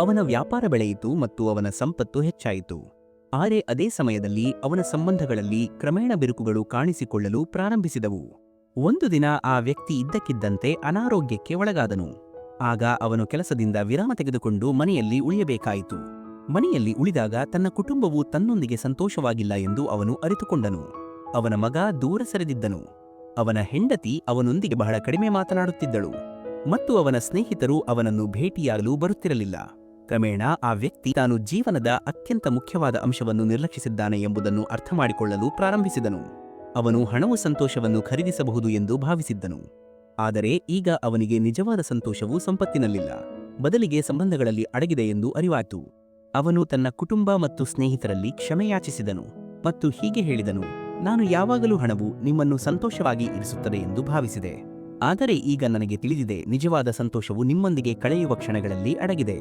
ಅವನ ವ್ಯಾಪಾರ ಬೆಳೆಯಿತು ಮತ್ತು ಅವನ ಸಂಪತ್ತು ಹೆಚ್ಚಾಯಿತು. ಆದರೆ ಅದೇ ಸಮಯದಲ್ಲಿ ಅವನ ಸಂಬಂಧಗಳಲ್ಲಿ ಕ್ರಮೇಣ ಬಿರುಕುಗಳು ಕಾಣಿಸಿಕೊಳ್ಳಲು ಪ್ರಾರಂಭಿಸಿದವು. ಒಂದು ದಿನ ಆ ವ್ಯಕ್ತಿ ಇದ್ದಕ್ಕಿದ್ದಂತೆ ಅನಾರೋಗ್ಯಕ್ಕೆ ಒಳಗಾದನು. ಆಗ ಅವನು ಕೆಲಸದಿಂದ ವಿರಾಮ ತೆಗೆದುಕೊಂಡು ಮನೆಯಲ್ಲಿ ಉಳಿಯಬೇಕಾಯಿತು. ಮನೆಯಲ್ಲಿ ಉಳಿದಾಗ ತನ್ನ ಕುಟುಂಬವು ತನ್ನೊಂದಿಗೆ ಸಂತೋಷವಾಗಿಲ್ಲ ಎಂದು ಅವನು ಅರಿತುಕೊಂಡನು. ಅವನ ಮಗ ದೂರ ಸರಿದಿದ್ದನು. ಅವನ ಹೆಂಡತಿ ಅವನೊಂದಿಗೆ ಬಹಳ ಕಡಿಮೆ ಮಾತನಾಡುತ್ತಿದ್ದಳು. ಮತ್ತು ಅವನ ಸ್ನೇಹಿತರು ಅವನನ್ನು ಭೇಟಿಯಾಗಲು ಬರುತ್ತಿರಲಿಲ್ಲ. ಕ್ರಮೇಣ ಆ ವ್ಯಕ್ತಿ ತಾನು ಜೀವನದ ಅತ್ಯಂತ ಮುಖ್ಯವಾದ ಅಂಶವನ್ನು ನಿರ್ಲಕ್ಷಿಸಿದ್ದಾನೆ ಎಂಬುದನ್ನು ಅರ್ಥಮಾಡಿಕೊಳ್ಳಲು ಪ್ರಾರಂಭಿಸಿದನು. ಅವನು ಹಣವು ಸಂತೋಷವನ್ನು ಖರೀದಿಸಬಹುದು ಎಂದು ಭಾವಿಸಿದ್ದನು. ಆದರೆ ಈಗ ಅವನಿಗೆ ನಿಜವಾದ ಸಂತೋಷವು ಸಂಪತ್ತಿನಲ್ಲಿಲ್ಲ. ಬದಲಿಗೆ ಸಂಬಂಧಗಳಲ್ಲಿ ಅಡಗಿದೆ ಎಂದು ಅರಿವಾಯಿತು. ಅವನು ತನ್ನ ಕುಟುಂಬ ಮತ್ತು ಸ್ನೇಹಿತರಲ್ಲಿ ಕ್ಷಮೆಯಾಚಿಸಿದನು ಮತ್ತು ಹೀಗೆ ಹೇಳಿದನು, ನಾನು ಯಾವಾಗಲೂ ಹಣವು ನಿಮ್ಮನ್ನು ಸಂತೋಷವಾಗಿ ಇರಿಸುತ್ತದೆ ಎಂದು ಭಾವಿಸಿದೆ. ಆದರೆ ಈಗ ನನಗೆ ತಿಳಿದಿದೆ, ನಿಜವಾದ ಸಂತೋಷವು ನಿಮ್ಮೊಂದಿಗೆ ಕಳೆಯುವ ಕ್ಷಣಗಳಲ್ಲಿ ಅಡಗಿದೆ.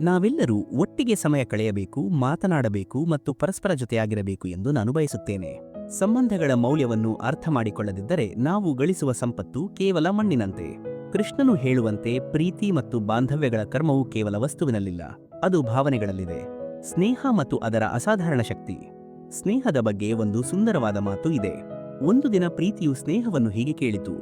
ನಾವೆಲ್ಲರೂ ಒಟ್ಟಿಗೆ ಸಮಯ ಕಳೆಯಬೇಕು, ಮಾತನಾಡಬೇಕು ಮತ್ತು ಪರಸ್ಪರ ಜೊತೆಯಾಗಿರಬೇಕು ಎಂದು ನಾನು ಬಯಸುತ್ತೇನೆ. ಸಂಬಂಧಗಳ ಮೌಲ್ಯವನ್ನು ಅರ್ಥ ಮಾಡಿಕೊಳ್ಳದಿದ್ದರೆ ನಾವು ಗಳಿಸುವ ಸಂಪತ್ತು ಕೇವಲ ಮಣ್ಣಿನಂತೆ. ಕೃಷ್ಣನು ಹೇಳುವಂತೆ ಪ್ರೀತಿ ಮತ್ತು ಬಾಂಧವ್ಯಗಳ ಕರ್ಮವು ಕೇವಲ ವಸ್ತುವಿನಲ್ಲಿಲ್ಲ, ಅದು ಭಾವನೆಗಳಲ್ಲಿದೆ. ಸ್ನೇಹ ಮತ್ತು ಅದರ ಅಸಾಧಾರಣ ಶಕ್ತಿ. ಸ್ನೇಹದ ಬಗ್ಗೆ ಒಂದು ಸುಂದರವಾದ ಮಾತು ಇದೆ. ಒಂದು ದಿನ ಪ್ರೀತಿಯು ಸ್ನೇಹವನ್ನು ಹೀಗೆ ಕೇಳಿತು,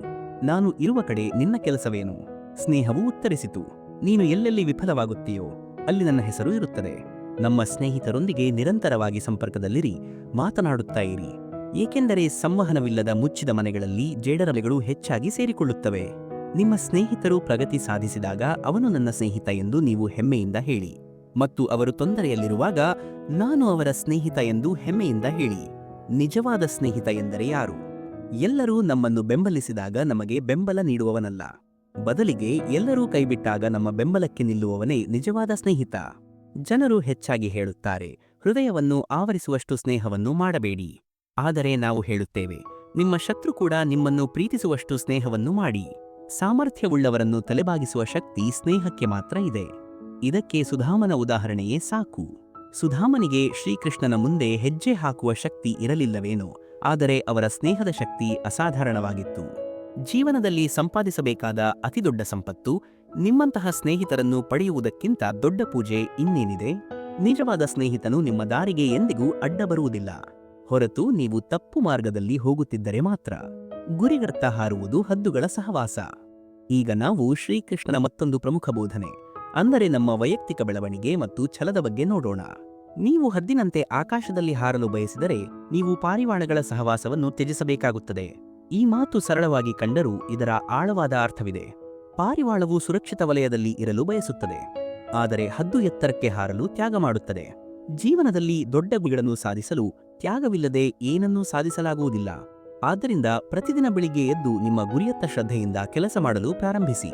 ನಾನು ಇರುವ ಕಡೆ ನಿನ್ನ ಕೆಲಸವೇನು? ಸ್ನೇಹವು ಉತ್ತರಿಸಿತು. ನೀನು ಎಲ್ಲೆಲ್ಲಿ ವಿಫಲವಾಗುತ್ತೀಯೋ, ಅಲ್ಲಿ ನನ್ನ ಹೆಸರು ಇರುತ್ತದೆ. ನಮ್ಮ ಸ್ನೇಹಿತರೊಂದಿಗೆ ನಿರಂತರವಾಗಿ ಸಂಪರ್ಕದಲ್ಲಿರಿ, ಮಾತನಾಡುತ್ತಾ ಇರಿ. ಏಕೆಂದರೆ ಸಂವಹನವಿಲ್ಲದ ಮುಚ್ಚಿದ ಮನೆಗಳಲ್ಲಿ ಜೇಡರಲೆಗಳು ಹೆಚ್ಚಾಗಿ ಸೇರಿಕೊಳ್ಳುತ್ತವೆ. ನಿಮ್ಮ ಸ್ನೇಹಿತರು ಪ್ರಗತಿ ಸಾಧಿಸಿದಾಗ ಅವನು ನನ್ನ ಸ್ನೇಹಿತ ಎಂದು ನೀವು ಹೆಮ್ಮೆಯಿಂದ ಹೇಳಿ. ಮತ್ತು ಅವರು ತೊಂದರೆಯಲ್ಲಿರುವಾಗ ನಾನು ಅವರ ಸ್ನೇಹಿತ ಎಂದು ಹೆಮ್ಮೆಯಿಂದ ಹೇಳಿ. ನಿಜವಾದ ಸ್ನೇಹಿತ ಎಂದರೆ ಯಾರು? ಎಲ್ಲರೂ ನಮ್ಮನ್ನು ಬೆಂಬಲಿಸಿದಾಗ ನಮಗೆ ಬೆಂಬಲ ನೀಡುವವನಲ್ಲ. ಬದಲಿಗೆ ಎಲ್ಲರೂ ಕೈಬಿಟ್ಟಾಗ ನಮ್ಮ ಬೆಂಬಲಕ್ಕೆ ನಿಲ್ಲುವವನೇ ನಿಜವಾದ ಸ್ನೇಹಿತ. ಜನರು ಹೆಚ್ಚಾಗಿ ಹೇಳುತ್ತಾರೆ, ಹೃದಯವನ್ನು ಆವರಿಸುವಷ್ಟು ಸ್ನೇಹವನ್ನು ಮಾಡಬೇಡಿ. ಆದರೆ ನಾವು ಹೇಳುತ್ತೇವೆ, ನಿಮ್ಮ ಶತ್ರು ಕೂಡ ನಿಮ್ಮನ್ನು ಪ್ರೀತಿಸುವಷ್ಟು ಸ್ನೇಹವನ್ನು ಮಾಡಿ. ಸಾಮರ್ಥ್ಯವುಳ್ಳವರನ್ನು ತಲೆಬಾಗಿಸುವ ಶಕ್ತಿ ಸ್ನೇಹಕ್ಕೆ ಮಾತ್ರ ಇದೆ. ಇದಕ್ಕೆ ಸುಧಾಮನ ಉದಾಹರಣೆಯೇ ಸಾಕು. ಸುಧಾಮನಿಗೆ ಶ್ರೀಕೃಷ್ಣನ ಮುಂದೆ ಹೆಜ್ಜೆ ಹಾಕುವ ಶಕ್ತಿ ಇರಲಿಲ್ಲವೇನೋ, ಆದರೆ ಅವರ ಸ್ನೇಹದ ಶಕ್ತಿ ಅಸಾಧಾರಣವಾಗಿತ್ತು. ಜೀವನದಲ್ಲಿ ಸಂಪಾದಿಸಬೇಕಾದ ಅತಿದೊಡ್ಡ ಸಂಪತ್ತು, ನಿಮ್ಮಂತಹ ಸ್ನೇಹಿತರನ್ನು ಪಡೆಯುವುದಕ್ಕಿಂತ ದೊಡ್ಡ ಪೂಜೆ ಇನ್ನೇನಿದೆ? ನಿಜವಾದ ಸ್ನೇಹಿತನು ನಿಮ್ಮ ದಾರಿಗೆ ಎಂದಿಗೂ ಅಡ್ಡ ಬರುವುದಿಲ್ಲ. ಹೊರತು ನೀವು ತಪ್ಪು ಮಾರ್ಗದಲ್ಲಿ ಹೋಗುತ್ತಿದ್ದರೆ ಮಾತ್ರ. ಗುರಿಗರ್ತ ಹಾರುವುದು ಹದ್ದುಗಳ ಸಹವಾಸ. ಈಗ ನಾವು ಶ್ರೀಕೃಷ್ಣನ ಮತ್ತೊಂದು ಪ್ರಮುಖ ಬೋಧನೆ, ಅಂದರೆ ನಮ್ಮ ವೈಯಕ್ತಿಕ ಬೆಳವಣಿಗೆ ಮತ್ತು ಛಲದ ಬಗ್ಗೆ ನೋಡೋಣ. ನೀವು ಹದ್ದಿನಂತೆ ಆಕಾಶದಲ್ಲಿ ಹಾರಲು ಬಯಸಿದರೆ ನೀವು ಪಾರಿವಾಳಗಳ ಸಹವಾಸವನ್ನು ತ್ಯಜಿಸಬೇಕಾಗುತ್ತದೆ. ಈ ಮಾತು ಸರಳವಾಗಿ ಕಂಡರೂ ಇದರ ಆಳವಾದ ಅರ್ಥವಿದೆ. ಪಾರಿವಾಳವು ಸುರಕ್ಷಿತ ವಲಯದಲ್ಲಿ ಇರಲು ಬಯಸುತ್ತದೆ, ಆದರೆ ಹದ್ದು ಎತ್ತರಕ್ಕೆ ಹಾರಲು ತ್ಯಾಗ ಮಾಡುತ್ತದೆ. ಜೀವನದಲ್ಲಿ ದೊಡ್ಡ ಗುರಿಗಳನ್ನು ಸಾಧಿಸಲು ತ್ಯಾಗವಿಲ್ಲದೆ ಏನನ್ನೂ ಸಾಧಿಸಲಾಗುವುದಿಲ್ಲ. ಆದ್ದರಿಂದ ಪ್ರತಿದಿನ ಬೆಳಿಗ್ಗೆ ಎದ್ದು ನಿಮ್ಮ ಗುರಿಯತ್ತ ಶ್ರದ್ಧೆಯಿಂದ ಕೆಲಸ ಮಾಡಲು ಪ್ರಾರಂಭಿಸಿ.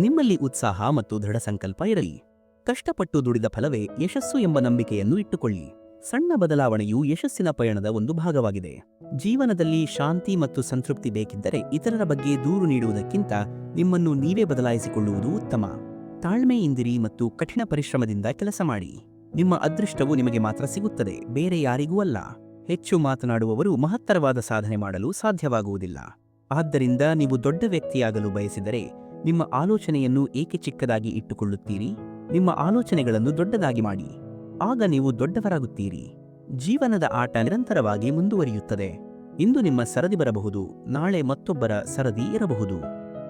ನಿಮ್ಮಲ್ಲಿ ಉತ್ಸಾಹ ಮತ್ತು ದೃಢ ಸಂಕಲ್ಪ ಇರಲಿ. ಕಷ್ಟಪಟ್ಟು ದುಡಿದ ಫಲವೇ ಯಶಸ್ಸು ಎಂಬ ನಂಬಿಕೆಯನ್ನು ಇಟ್ಟುಕೊಳ್ಳಿ. ಸಣ್ಣ ಬದಲಾವಣೆಯು ಯಶಸ್ಸಿನ ಪಯಣದ ಒಂದು ಭಾಗವಾಗಿದೆ. ಜೀವನದಲ್ಲಿ ಶಾಂತಿ ಮತ್ತು ಸಂತೃಪ್ತಿ ಬೇಕಿದ್ದರೆ ಇತರರ ಬಗ್ಗೆ ದೂರು ನೀಡುವುದಕ್ಕಿಂತ ನಿಮ್ಮನ್ನು ನೀವೇ ಬದಲಾಯಿಸಿಕೊಳ್ಳುವುದು ಉತ್ತಮ. ತಾಳ್ಮೆಯಿಂದಿರಿ ಮತ್ತು ಕಠಿಣ ಪರಿಶ್ರಮದಿಂದ ಕೆಲಸ ಮಾಡಿ. ನಿಮ್ಮ ಅದೃಷ್ಟವು ನಿಮಗೆ ಮಾತ್ರ ಸಿಗುತ್ತದೆ, ಬೇರೆ ಯಾರಿಗೂ ಅಲ್ಲ. ಹೆಚ್ಚು ಮಾತನಾಡುವವರು ಮಹತ್ತರವಾದ ಸಾಧನೆ ಮಾಡಲು ಸಾಧ್ಯವಾಗುವುದಿಲ್ಲ. ಆದ್ದರಿಂದ ನೀವು ದೊಡ್ಡ ವ್ಯಕ್ತಿಯಾಗಲು ಬಯಸಿದರೆ ನಿಮ್ಮ ಆಲೋಚನೆಯನ್ನು ಏಕೆ ಚಿಕ್ಕದಾಗಿ ಇಟ್ಟುಕೊಳ್ಳುತ್ತೀರಿ? ನಿಮ್ಮ ಆಲೋಚನೆಗಳನ್ನು ದೊಡ್ಡದಾಗಿ ಮಾಡಿ. ಆಗ ನೀವು ದೊಡ್ಡವರಾಗುತ್ತೀರಿ. ಜೀವನದ ಆಟ ನಿರಂತರವಾಗಿ ಮುಂದುವರಿಯುತ್ತದೆ. ಇಂದು ನಿಮ್ಮ ಸರದಿ ಬರಬಹುದು, ನಾಳೆ ಮತ್ತೊಬ್ಬರ ಸರದಿ ಇರಬಹುದು.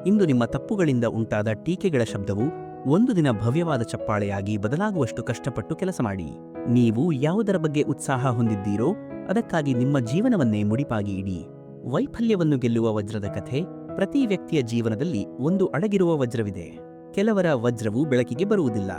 ಇಂದು ನಿಮ್ಮ ತಪ್ಪುಗಳಿಂದ ಉಂಟಾದ ಟೀಕೆಗಳ ಶಬ್ದವು ಒಂದು ದಿನ ಭವ್ಯವಾದ ಚಪ್ಪಾಳೆಯಾಗಿ ಬದಲಾಗುವಷ್ಟು ಕಷ್ಟಪಟ್ಟು ಕೆಲಸ ಮಾಡಿ. ನೀವು ಯಾವುದರ ಬಗ್ಗೆ ಉತ್ಸಾಹ ಹೊಂದಿದ್ದೀರೋ, ಅದಕ್ಕಾಗಿ ನಿಮ್ಮ ಜೀವನವನ್ನೇ ಮುಡಿಪಾಗಿ ಇಡಿ. ವೈಫಲ್ಯವನ್ನು ಗೆಲ್ಲುವ ವಜ್ರದ ಕಥೆ, ಪ್ರತಿ ವ್ಯಕ್ತಿಯ ಜೀವನದಲ್ಲಿ ಒಂದು ಅಡಗಿರುವ ವಜ್ರವಿದೆ. ಕೆಲವರ ವಜ್ರವು ಬೆಳಕಿಗೆ ಬರುವುದಿಲ್ಲ.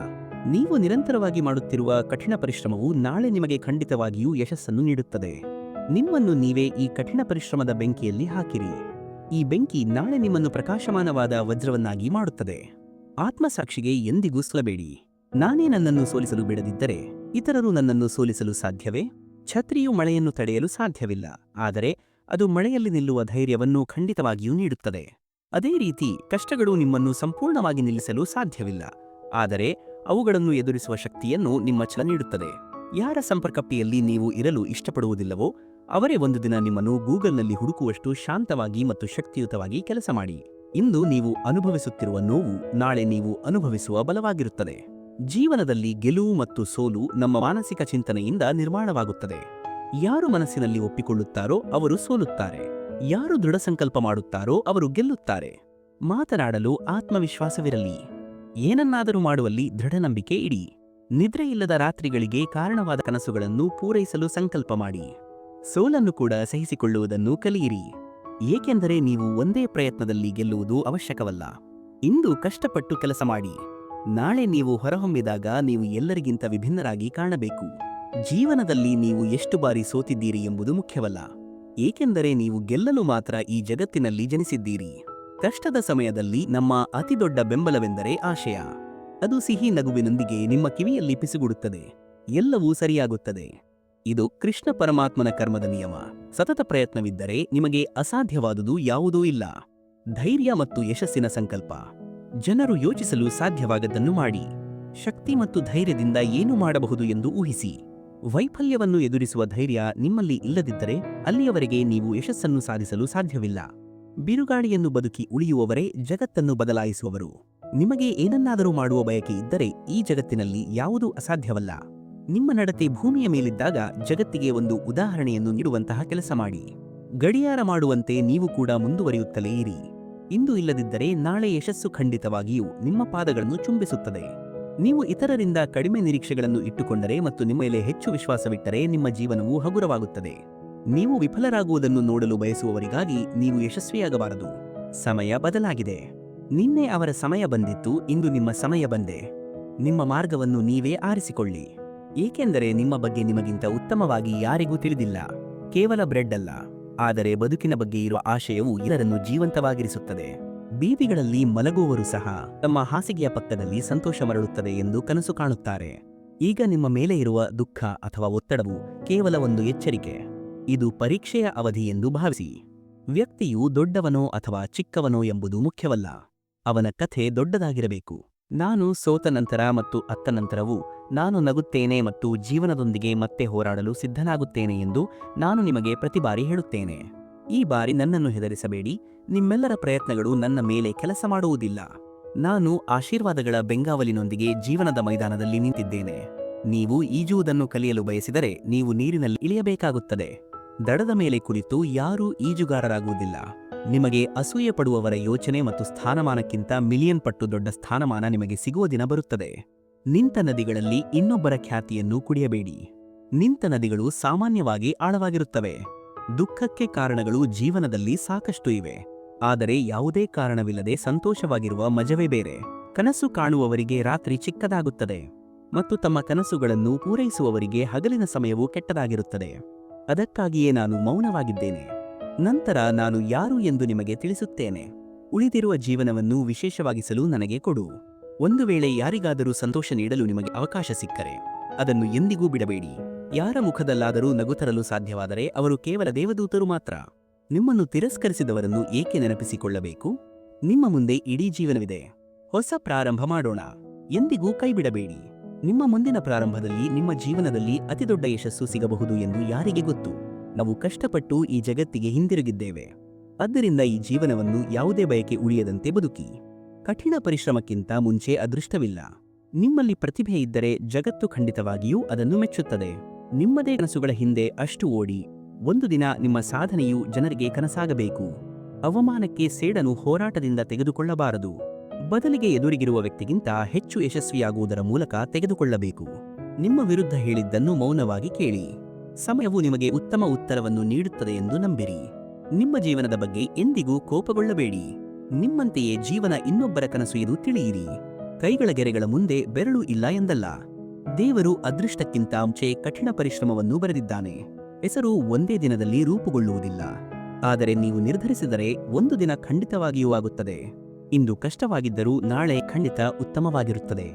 ನೀವು ನಿರಂತರವಾಗಿ ಮಾಡುತ್ತಿರುವ ಕಠಿಣ ಪರಿಶ್ರಮವು ನಾಳೆ ನಿಮಗೆ ಖಂಡಿತವಾಗಿಯೂ ಯಶಸ್ಸನ್ನು ನೀಡುತ್ತದೆ. ನಿಮ್ಮನ್ನು ನೀವೇ ಈ ಕಠಿಣ ಪರಿಶ್ರಮದ ಬೆಂಕಿಯಲ್ಲಿ ಹಾಕಿರಿ. ಈ ಬೆಂಕಿ ನಾಳೆ ನಿಮ್ಮನ್ನು ಪ್ರಕಾಶಮಾನವಾದ ವಜ್ರವನ್ನಾಗಿ ಮಾಡುತ್ತದೆ. ಆತ್ಮಸಾಕ್ಷಿಗೆ ಎಂದಿಗೂ ಸೋಲಬೇಡಿ. ನಾನೇ ನನ್ನನ್ನು ಸೋಲಿಸಲು ಬಿಡದಿದ್ದರೆ ಇತರರು ನನ್ನನ್ನು ಸೋಲಿಸಲು ಸಾಧ್ಯವೇ? ಛತ್ರಿಯು ಮಳೆಯನ್ನು ತಡೆಯಲು ಸಾಧ್ಯವಿಲ್ಲ, ಆದರೆ ಅದು ಮಳೆಯಲ್ಲಿ ನಿಲ್ಲುವ ಧೈರ್ಯವನ್ನು ಖಂಡಿತವಾಗಿಯೂ ನೀಡುತ್ತದೆ. ಅದೇ ರೀತಿ ಕಷ್ಟಗಳು ನಿಮ್ಮನ್ನು ಸಂಪೂರ್ಣವಾಗಿ ನಿಲ್ಲಿಸಲು ಸಾಧ್ಯವಿಲ್ಲ, ಆದರೆ ಅವುಗಳನ್ನು ಎದುರಿಸುವ ಶಕ್ತಿಯನ್ನು ನಿಮ್ಮ ಛಲ ನೀಡುತ್ತದೆ. ಯಾರ ಸಂಪರ್ಕಪ್ಪಿಯಲ್ಲಿ ನೀವು ಇರಲು ಇಷ್ಟಪಡುವುದಿಲ್ಲವೋ, ಅವರೇ ಒಂದು ದಿನ ನಿಮ್ಮನ್ನು ಗೂಗಲ್ನಲ್ಲಿ ಹುಡುಕುವಷ್ಟು ಶಾಂತವಾಗಿ ಮತ್ತು ಶಕ್ತಿಯುತವಾಗಿ ಕೆಲಸ ಮಾಡಿ. ಇಂದು ನೀವು ಅನುಭವಿಸುತ್ತಿರುವ ನೋವು ನಾಳೆ ನೀವು ಅನುಭವಿಸುವ ಬಲವಾಗಿರುತ್ತದೆ. ಜೀವನದಲ್ಲಿ ಗೆಲುವು ಮತ್ತು ಸೋಲು ನಮ್ಮ ಮಾನಸಿಕ ಚಿಂತನೆಯಿಂದ ನಿರ್ಮಾಣವಾಗುತ್ತದೆ. ಯಾರು ಮನಸ್ಸಿನಲ್ಲಿ ಒಪ್ಪಿಕೊಳ್ಳುತ್ತಾರೋ ಅವರು ಸೋಲುತ್ತಾರೆ. ಯಾರು ದೃಢ ಸಂಕಲ್ಪ ಮಾಡುತ್ತಾರೋ ಅವರು ಗೆಲ್ಲುತ್ತಾರೆ. ಮಾತನಾಡಲು ಆತ್ಮವಿಶ್ವಾಸವಿರಲಿ. ಏನನ್ನಾದರೂ ಮಾಡುವಲ್ಲಿ ದೃಢ ನಂಬಿಕೆ ಇಡಿ. ನಿದ್ರೆಯಿಲ್ಲದ ರಾತ್ರಿಗಳಿಗೆ ಕಾರಣವಾದ ಕನಸುಗಳನ್ನು ಪೂರೈಸಲು ಸಂಕಲ್ಪ ಮಾಡಿ. ಸೋಲನ್ನು ಕೂಡ ಸಹಿಸಿಕೊಳ್ಳುವುದನ್ನು ಕಲಿಯಿರಿ. ಏಕೆಂದರೆ ನೀವು ಒಂದೇ ಪ್ರಯತ್ನದಲ್ಲಿ ಗೆಲ್ಲುವುದು ಅವಶ್ಯಕವಲ್ಲ. ಇಂದು ಕಷ್ಟಪಟ್ಟು ಕೆಲಸ ಮಾಡಿ. ನಾಳೆ ನೀವು ಹೊರಹೊಮ್ಮಿದಾಗ ನೀವು ಎಲ್ಲರಿಗಿಂತ ವಿಭಿನ್ನರಾಗಿ ಕಾಣಬೇಕು. ಜೀವನದಲ್ಲಿ ನೀವು ಎಷ್ಟು ಬಾರಿ ಸೋತಿದ್ದೀರಿ ಎಂಬುದು ಮುಖ್ಯವಲ್ಲ. ಏಕೆಂದರೆ ನೀವು ಗೆಲ್ಲಲು ಮಾತ್ರ ಈ ಜಗತ್ತಿನಲ್ಲಿ ಜನಿಸಿದ್ದೀರಿ. ಕಷ್ಟದ ಸಮಯದಲ್ಲಿ ನಮ್ಮ ಅತಿದೊಡ್ಡ ಬೆಂಬಲವೆಂದರೆ ಆಶಯ. ಅದು ಸಿಹಿ ನಗುವಿನೊಂದಿಗೆ ನಿಮ್ಮ ಕಿವಿಯಲ್ಲಿ ಪಿಸುಗುಡುತ್ತದೆ. ಎಲ್ಲವೂ ಸರಿಯಾಗುತ್ತದೆ. ಇದು ಕೃಷ್ಣ ಪರಮಾತ್ಮನ ಕರ್ಮದ ನಿಯಮ. ಸತತ ಪ್ರಯತ್ನವಿದ್ದರೆ ನಿಮಗೆ ಅಸಾಧ್ಯವಾದುದು ಯಾವುದೂ ಇಲ್ಲ. ಧೈರ್ಯ ಮತ್ತು ಯಶಸ್ಸಿನ ಸಂಕಲ್ಪ. ಜನರು ಯೋಚಿಸಲು ಸಾಧ್ಯವಾಗದ್ದನ್ನು ಮಾಡಿ. ಶಕ್ತಿ ಮತ್ತು ಧೈರ್ಯದಿಂದ ಏನು ಮಾಡಬಹುದು ಎಂದು ಊಹಿಸಿ. ವೈಫಲ್ಯವನ್ನು ಎದುರಿಸುವ ಧೈರ್ಯ ನಿಮ್ಮಲ್ಲಿ ಇಲ್ಲದಿದ್ದರೆ ಅಲ್ಲಿಯವರೆಗೆ ನೀವು ಯಶಸ್ಸನ್ನು ಸಾಧಿಸಲು ಸಾಧ್ಯವಿಲ್ಲ. ಬಿರುಗಾಳಿಯನ್ನು ಬದುಕಿ ಉಳಿಯುವವರೇ ಜಗತ್ತನ್ನು ಬದಲಾಯಿಸುವವರು. ನಿಮಗೆ ಏನನ್ನಾದರೂ ಮಾಡುವ ಬಯಕೆ ಇದ್ದರೆ ಈ ಜಗತ್ತಿನಲ್ಲಿ ಯಾವುದೂ ಅಸಾಧ್ಯವಲ್ಲ. ನಿಮ್ಮ ನಡತೆ ಭೂಮಿಯ ಮೇಲಿದ್ದಾಗ ಜಗತ್ತಿಗೆ ಒಂದು ಉದಾಹರಣೆಯನ್ನು ನೀಡುವಂತಹ ಕೆಲಸ ಮಾಡಿ. ಗಡಿಯಾರ ಮಾಡುವಂತೆ ನೀವು ಕೂಡ ಮುಂದುವರಿಯುತ್ತಲೇ ಇರಿ. ಇಂದು ಇಲ್ಲದಿದ್ದರೆ ನಾಳೆ ಯಶಸ್ಸು ಖಂಡಿತವಾಗಿಯೂ ನಿಮ್ಮ ಪಾದಗಳನ್ನು ಚುಂಬಿಸುತ್ತದೆ. ನೀವು ಇತರರಿಂದ ಕಡಿಮೆ ನಿರೀಕ್ಷೆಗಳನ್ನು ಇಟ್ಟುಕೊಂಡರೆ ಮತ್ತು ನಿಮ್ಮ ಮೇಲೆ ಹೆಚ್ಚು ವಿಶ್ವಾಸವಿಟ್ಟರೆ ನಿಮ್ಮ ಜೀವನವು ಹಗುರವಾಗುತ್ತದೆ. ನೀವು ವಿಫಲರಾಗುವುದನ್ನು ನೋಡಲು ಬಯಸುವವರಿಗಾಗಿ ನೀವು ಯಶಸ್ವಿಯಾಗಬಾರದು. ಸಮಯ ಬದಲಾಗಿದೆ. ನಿನ್ನೆ ಅವರ ಸಮಯ ಬಂದಿತ್ತು, ಇಂದು ನಿಮ್ಮ ಸಮಯ ಬಂದೆ. ನಿಮ್ಮ ಮಾರ್ಗವನ್ನು ನೀವೇ ಆರಿಸಿಕೊಳ್ಳಿ. ಏಕೆಂದರೆ ನಿಮ್ಮ ಬಗ್ಗೆ ನಿಮಗಿಂತ ಉತ್ತಮವಾಗಿ ಯಾರಿಗೂ ತಿಳಿದಿಲ್ಲ. ಕೇವಲ ಬ್ರೆಡ್ ಅಲ್ಲ. ಆದರೆ ಬದುಕಿನ ಬಗ್ಗೆ ಇರುವ ಆಶಯವು ಇತರನ್ನು ಜೀವಂತವಾಗಿರಿಸುತ್ತದೆ. ಬೀದಿಗಳಲ್ಲಿ ಮಲಗುವವರು ಸಹ ತಮ್ಮ ಹಾಸಿಗೆಯ ಪಕ್ಕದಲ್ಲಿ ಸಂತೋಷ ಮರಳುತ್ತದೆ ಎಂದು ಕನಸು ಕಾಣುತ್ತಾರೆ. ಈಗ ನಿಮ್ಮ ಮೇಲೆ ಇರುವ ದುಃಖ ಅಥವಾ ಒತ್ತಡವು ಕೇವಲ ಒಂದು ಎಚ್ಚರಿಕೆ. ಇದು ಪರೀಕ್ಷೆಯ ಅವಧಿ ಎಂದು ಭಾವಿಸಿ. ವ್ಯಕ್ತಿಯು ದೊಡ್ಡವನೋ ಅಥವಾ ಚಿಕ್ಕವನೋ ಎಂಬುದು ಮುಖ್ಯವಲ್ಲ. ಅವನ ಕಥೆ ದೊಡ್ಡದಾಗಿರಬೇಕು. ನಾನು ಸೋತ ನಂತರ ಮತ್ತು ಅತ್ತ ನಂತರವೂ ನಾನು ನಗುತ್ತೇನೆ ಮತ್ತು ಜೀವನದೊಂದಿಗೆ ಮತ್ತೆ ಹೋರಾಡಲು ಸಿದ್ಧನಾಗುತ್ತೇನೆ ಎಂದು ನಾನು ನಿಮಗೆ ಪ್ರತಿ ಬಾರಿ ಹೇಳುತ್ತೇನೆ. ಈ ಬಾರಿ ನನ್ನನ್ನು ಹೆದರಿಸಬೇಡಿ. ನಿಮ್ಮೆಲ್ಲರ ಪ್ರಯತ್ನಗಳು ನನ್ನ ಮೇಲೆ ಕೆಲಸ ಮಾಡುವುದಿಲ್ಲ. ನಾನು ಆಶೀರ್ವಾದಗಳ ಬೆಂಗಾವಲಿನೊಂದಿಗೆ ಜೀವನದ ಮೈದಾನದಲ್ಲಿ ನಿಂತಿದ್ದೇನೆ. ನೀವು ಈಜುವುದನ್ನು ಕಲಿಯಲು ಬಯಸಿದರೆ ನೀವು ನೀರಿನಲ್ಲಿ ಇಳಿಯಬೇಕಾಗುತ್ತದೆ. ದಡದ ಮೇಲೆ ಕುಳಿತು ಯಾರೂ ಈಜುಗಾರರಾಗುವುದಿಲ್ಲ. ನಿಮಗೆ ಅಸೂಯೆ ಪಡುವವರ ಯೋಚನೆ ಮತ್ತು ಸ್ಥಾನಮಾನಕ್ಕಿಂತ ಮಿಲಿಯನ್ ಪಟ್ಟು ದೊಡ್ಡ ಸ್ಥಾನಮಾನ ನಿಮಗೆ ಸಿಗುವ ದಿನ ಬರುತ್ತದೆ. ನಿಂತ ನದಿಗಳಲ್ಲಿ ಇನ್ನೊಬ್ಬರ ಖ್ಯಾತಿಯನ್ನು ಕುಡಿಯಬೇಡಿ. ನಿಂತ ನದಿಗಳು ಸಾಮಾನ್ಯವಾಗಿ ಆಳವಾಗಿರುತ್ತವೆ. ದುಃಖಕ್ಕೆ ಕಾರಣಗಳು ಜೀವನದಲ್ಲಿ ಸಾಕಷ್ಟು ಇವೆ. ಆದರೆ ಯಾವುದೇ ಕಾರಣವಿಲ್ಲದೆ ಸಂತೋಷವಾಗಿರುವ ಮಜವೇ ಬೇರೆ. ಕನಸು ಕಾಣುವವರಿಗೆ ರಾತ್ರಿ ಚಿಕ್ಕದಾಗುತ್ತದೆ. ಮತ್ತು ತಮ್ಮ ಕನಸುಗಳನ್ನು ಪೂರೈಸುವವರಿಗೆ ಹಗಲಿನ ಸಮಯವು ಕೆಟ್ಟದಾಗಿರುತ್ತದೆ. ಅದಕ್ಕಾಗಿಯೇ ನಾನು ಮೌನವಾಗಿದ್ದೇನೆ. ನಂತರ ನಾನು ಯಾರು ಎಂದು ನಿಮಗೆ ತಿಳಿಸುತ್ತೇನೆ. ಉಳಿದಿರುವ ಜೀವನವನ್ನು ವಿಶೇಷವಾಗಿಸಲು ನನಗೆ ಕೊಡು. ಒಂದು ವೇಳೆ ಯಾರಿಗಾದರೂ ಸಂತೋಷ ನೀಡಲು ನಿಮಗೆ ಅವಕಾಶ ಸಿಕ್ಕರೆ, ಅದನ್ನು ಎಂದಿಗೂ ಬಿಡಬೇಡಿ. ಯಾರ ಮುಖದಲ್ಲಾದರೂ ನಗು ತರಲು ಸಾಧ್ಯವಾದರೆ ಅವರು ಕೇವಲ ದೇವದೂತರು ಮಾತ್ರ. ನಿಮ್ಮನ್ನು ತಿರಸ್ಕರಿಸಿದವರನ್ನು ಏಕೆ ನೆನಪಿಸಿಕೊಳ್ಳಬೇಕು? ನಿಮ್ಮ ಮುಂದೆ ಇಡೀ ಜೀವನವಿದೆ. ಹೊಸ ಪ್ರಾರಂಭ ಮಾಡೋಣ. ಎಂದಿಗೂ ಕೈಬಿಡಬೇಡಿ. ನಿಮ್ಮ ಮುಂದಿನ ಪ್ರಾರಂಭದಲ್ಲಿ ನಿಮ್ಮ ಜೀವನದಲ್ಲಿ ಅತಿದೊಡ್ಡ ಯಶಸ್ಸು ಸಿಗಬಹುದು ಎಂದು ಯಾರಿಗೆ ಗೊತ್ತು? ನಾವು ಕಷ್ಟಪಟ್ಟು ಈ ಜಗತ್ತಿಗೆ ಹಿಂದಿರುಗಿದ್ದೇವೆ. ಆದ್ದರಿಂದ ಈ ಜೀವನವನ್ನು ಯಾವುದೇ ಬಯಕೆ ಉಳಿಯದಂತೆ ಬದುಕಿ. ಕಠಿಣ ಪರಿಶ್ರಮಕ್ಕಿಂತ ಮುಂಚೆ ಅದೃಷ್ಟವಿಲ್ಲ. ನಿಮ್ಮಲ್ಲಿ ಪ್ರತಿಭೆ ಇದ್ದರೆ ಜಗತ್ತು ಖಂಡಿತವಾಗಿಯೂ ಅದನ್ನು ಮೆಚ್ಚುತ್ತದೆ. ನಿಮ್ಮದೇ ಕನಸುಗಳ ಹಿಂದೆ ಅಷ್ಟು ಓಡಿ. ಒಂದು ದಿನ ನಿಮ್ಮ ಸಾಧನೆಯು ಜನರಿಗೆ ಕನಸಾಗಬೇಕು. ಅವಮಾನಕ್ಕೆ ಸೇಡನು ಹೋರಾಟದಿಂದ ತೆಗೆದುಕೊಳ್ಳಬಾರದು. ಬದಲಿಗೆ ಎದುರಿಗಿರುವ ವ್ಯಕ್ತಿಗಿಂತ ಹೆಚ್ಚು ಯಶಸ್ವಿಯಾಗುವುದರ ಮೂಲಕ ತೆಗೆದುಕೊಳ್ಳಬೇಕು. ನಿಮ್ಮ ವಿರುದ್ಧ ಹೇಳಿದ್ದನ್ನು ಮೌನವಾಗಿ ಕೇಳಿ. ಸಮಯವು ನಿಮಗೆ ಉತ್ತಮ ಉತ್ತರವನ್ನು ನೀಡುತ್ತದೆ ಎಂದು ನಂಬಿರಿ. ನಿಮ್ಮ ಜೀವನದ ಬಗ್ಗೆ ಎಂದಿಗೂ ಕೋಪಗೊಳ್ಳಬೇಡಿ. ನಿಮ್ಮಂತೆಯೇ ಜೀವನ ಇನ್ನೊಬ್ಬರ ಕನಸು ಇದು ತಿಳಿಯಿರಿ. ಕೈಗಳ ಗೆರೆಗಳ ಮುಂದೆ ಬೆರಳು ಇಲ್ಲ ಎಂದಲ್ಲ. ದೇವರು ಅದೃಷ್ಟಕ್ಕಿಂತ ಮುಂಚೆ ಕಠಿಣ ಪರಿಶ್ರಮವನ್ನು ಬರೆದಿದ್ದಾನೆ. ಹೆಸರು ಒಂದೇ ದಿನದಲ್ಲಿ ರೂಪುಗೊಳ್ಳುವುದಿಲ್ಲ. ಆದರೆ ನೀವು ನಿರ್ಧರಿಸಿದರೆ ಒಂದು ದಿನ ಖಂಡಿತವಾಗಿಯೂ ಆಗುತ್ತದೆ. ಇಂದು ಕಷ್ಟವಾಗಿದ್ದರೂ ನಾಳೆ ಖಂಡಿತ ಉತ್ತಮವಾಗಿರುತ್ತದೆ.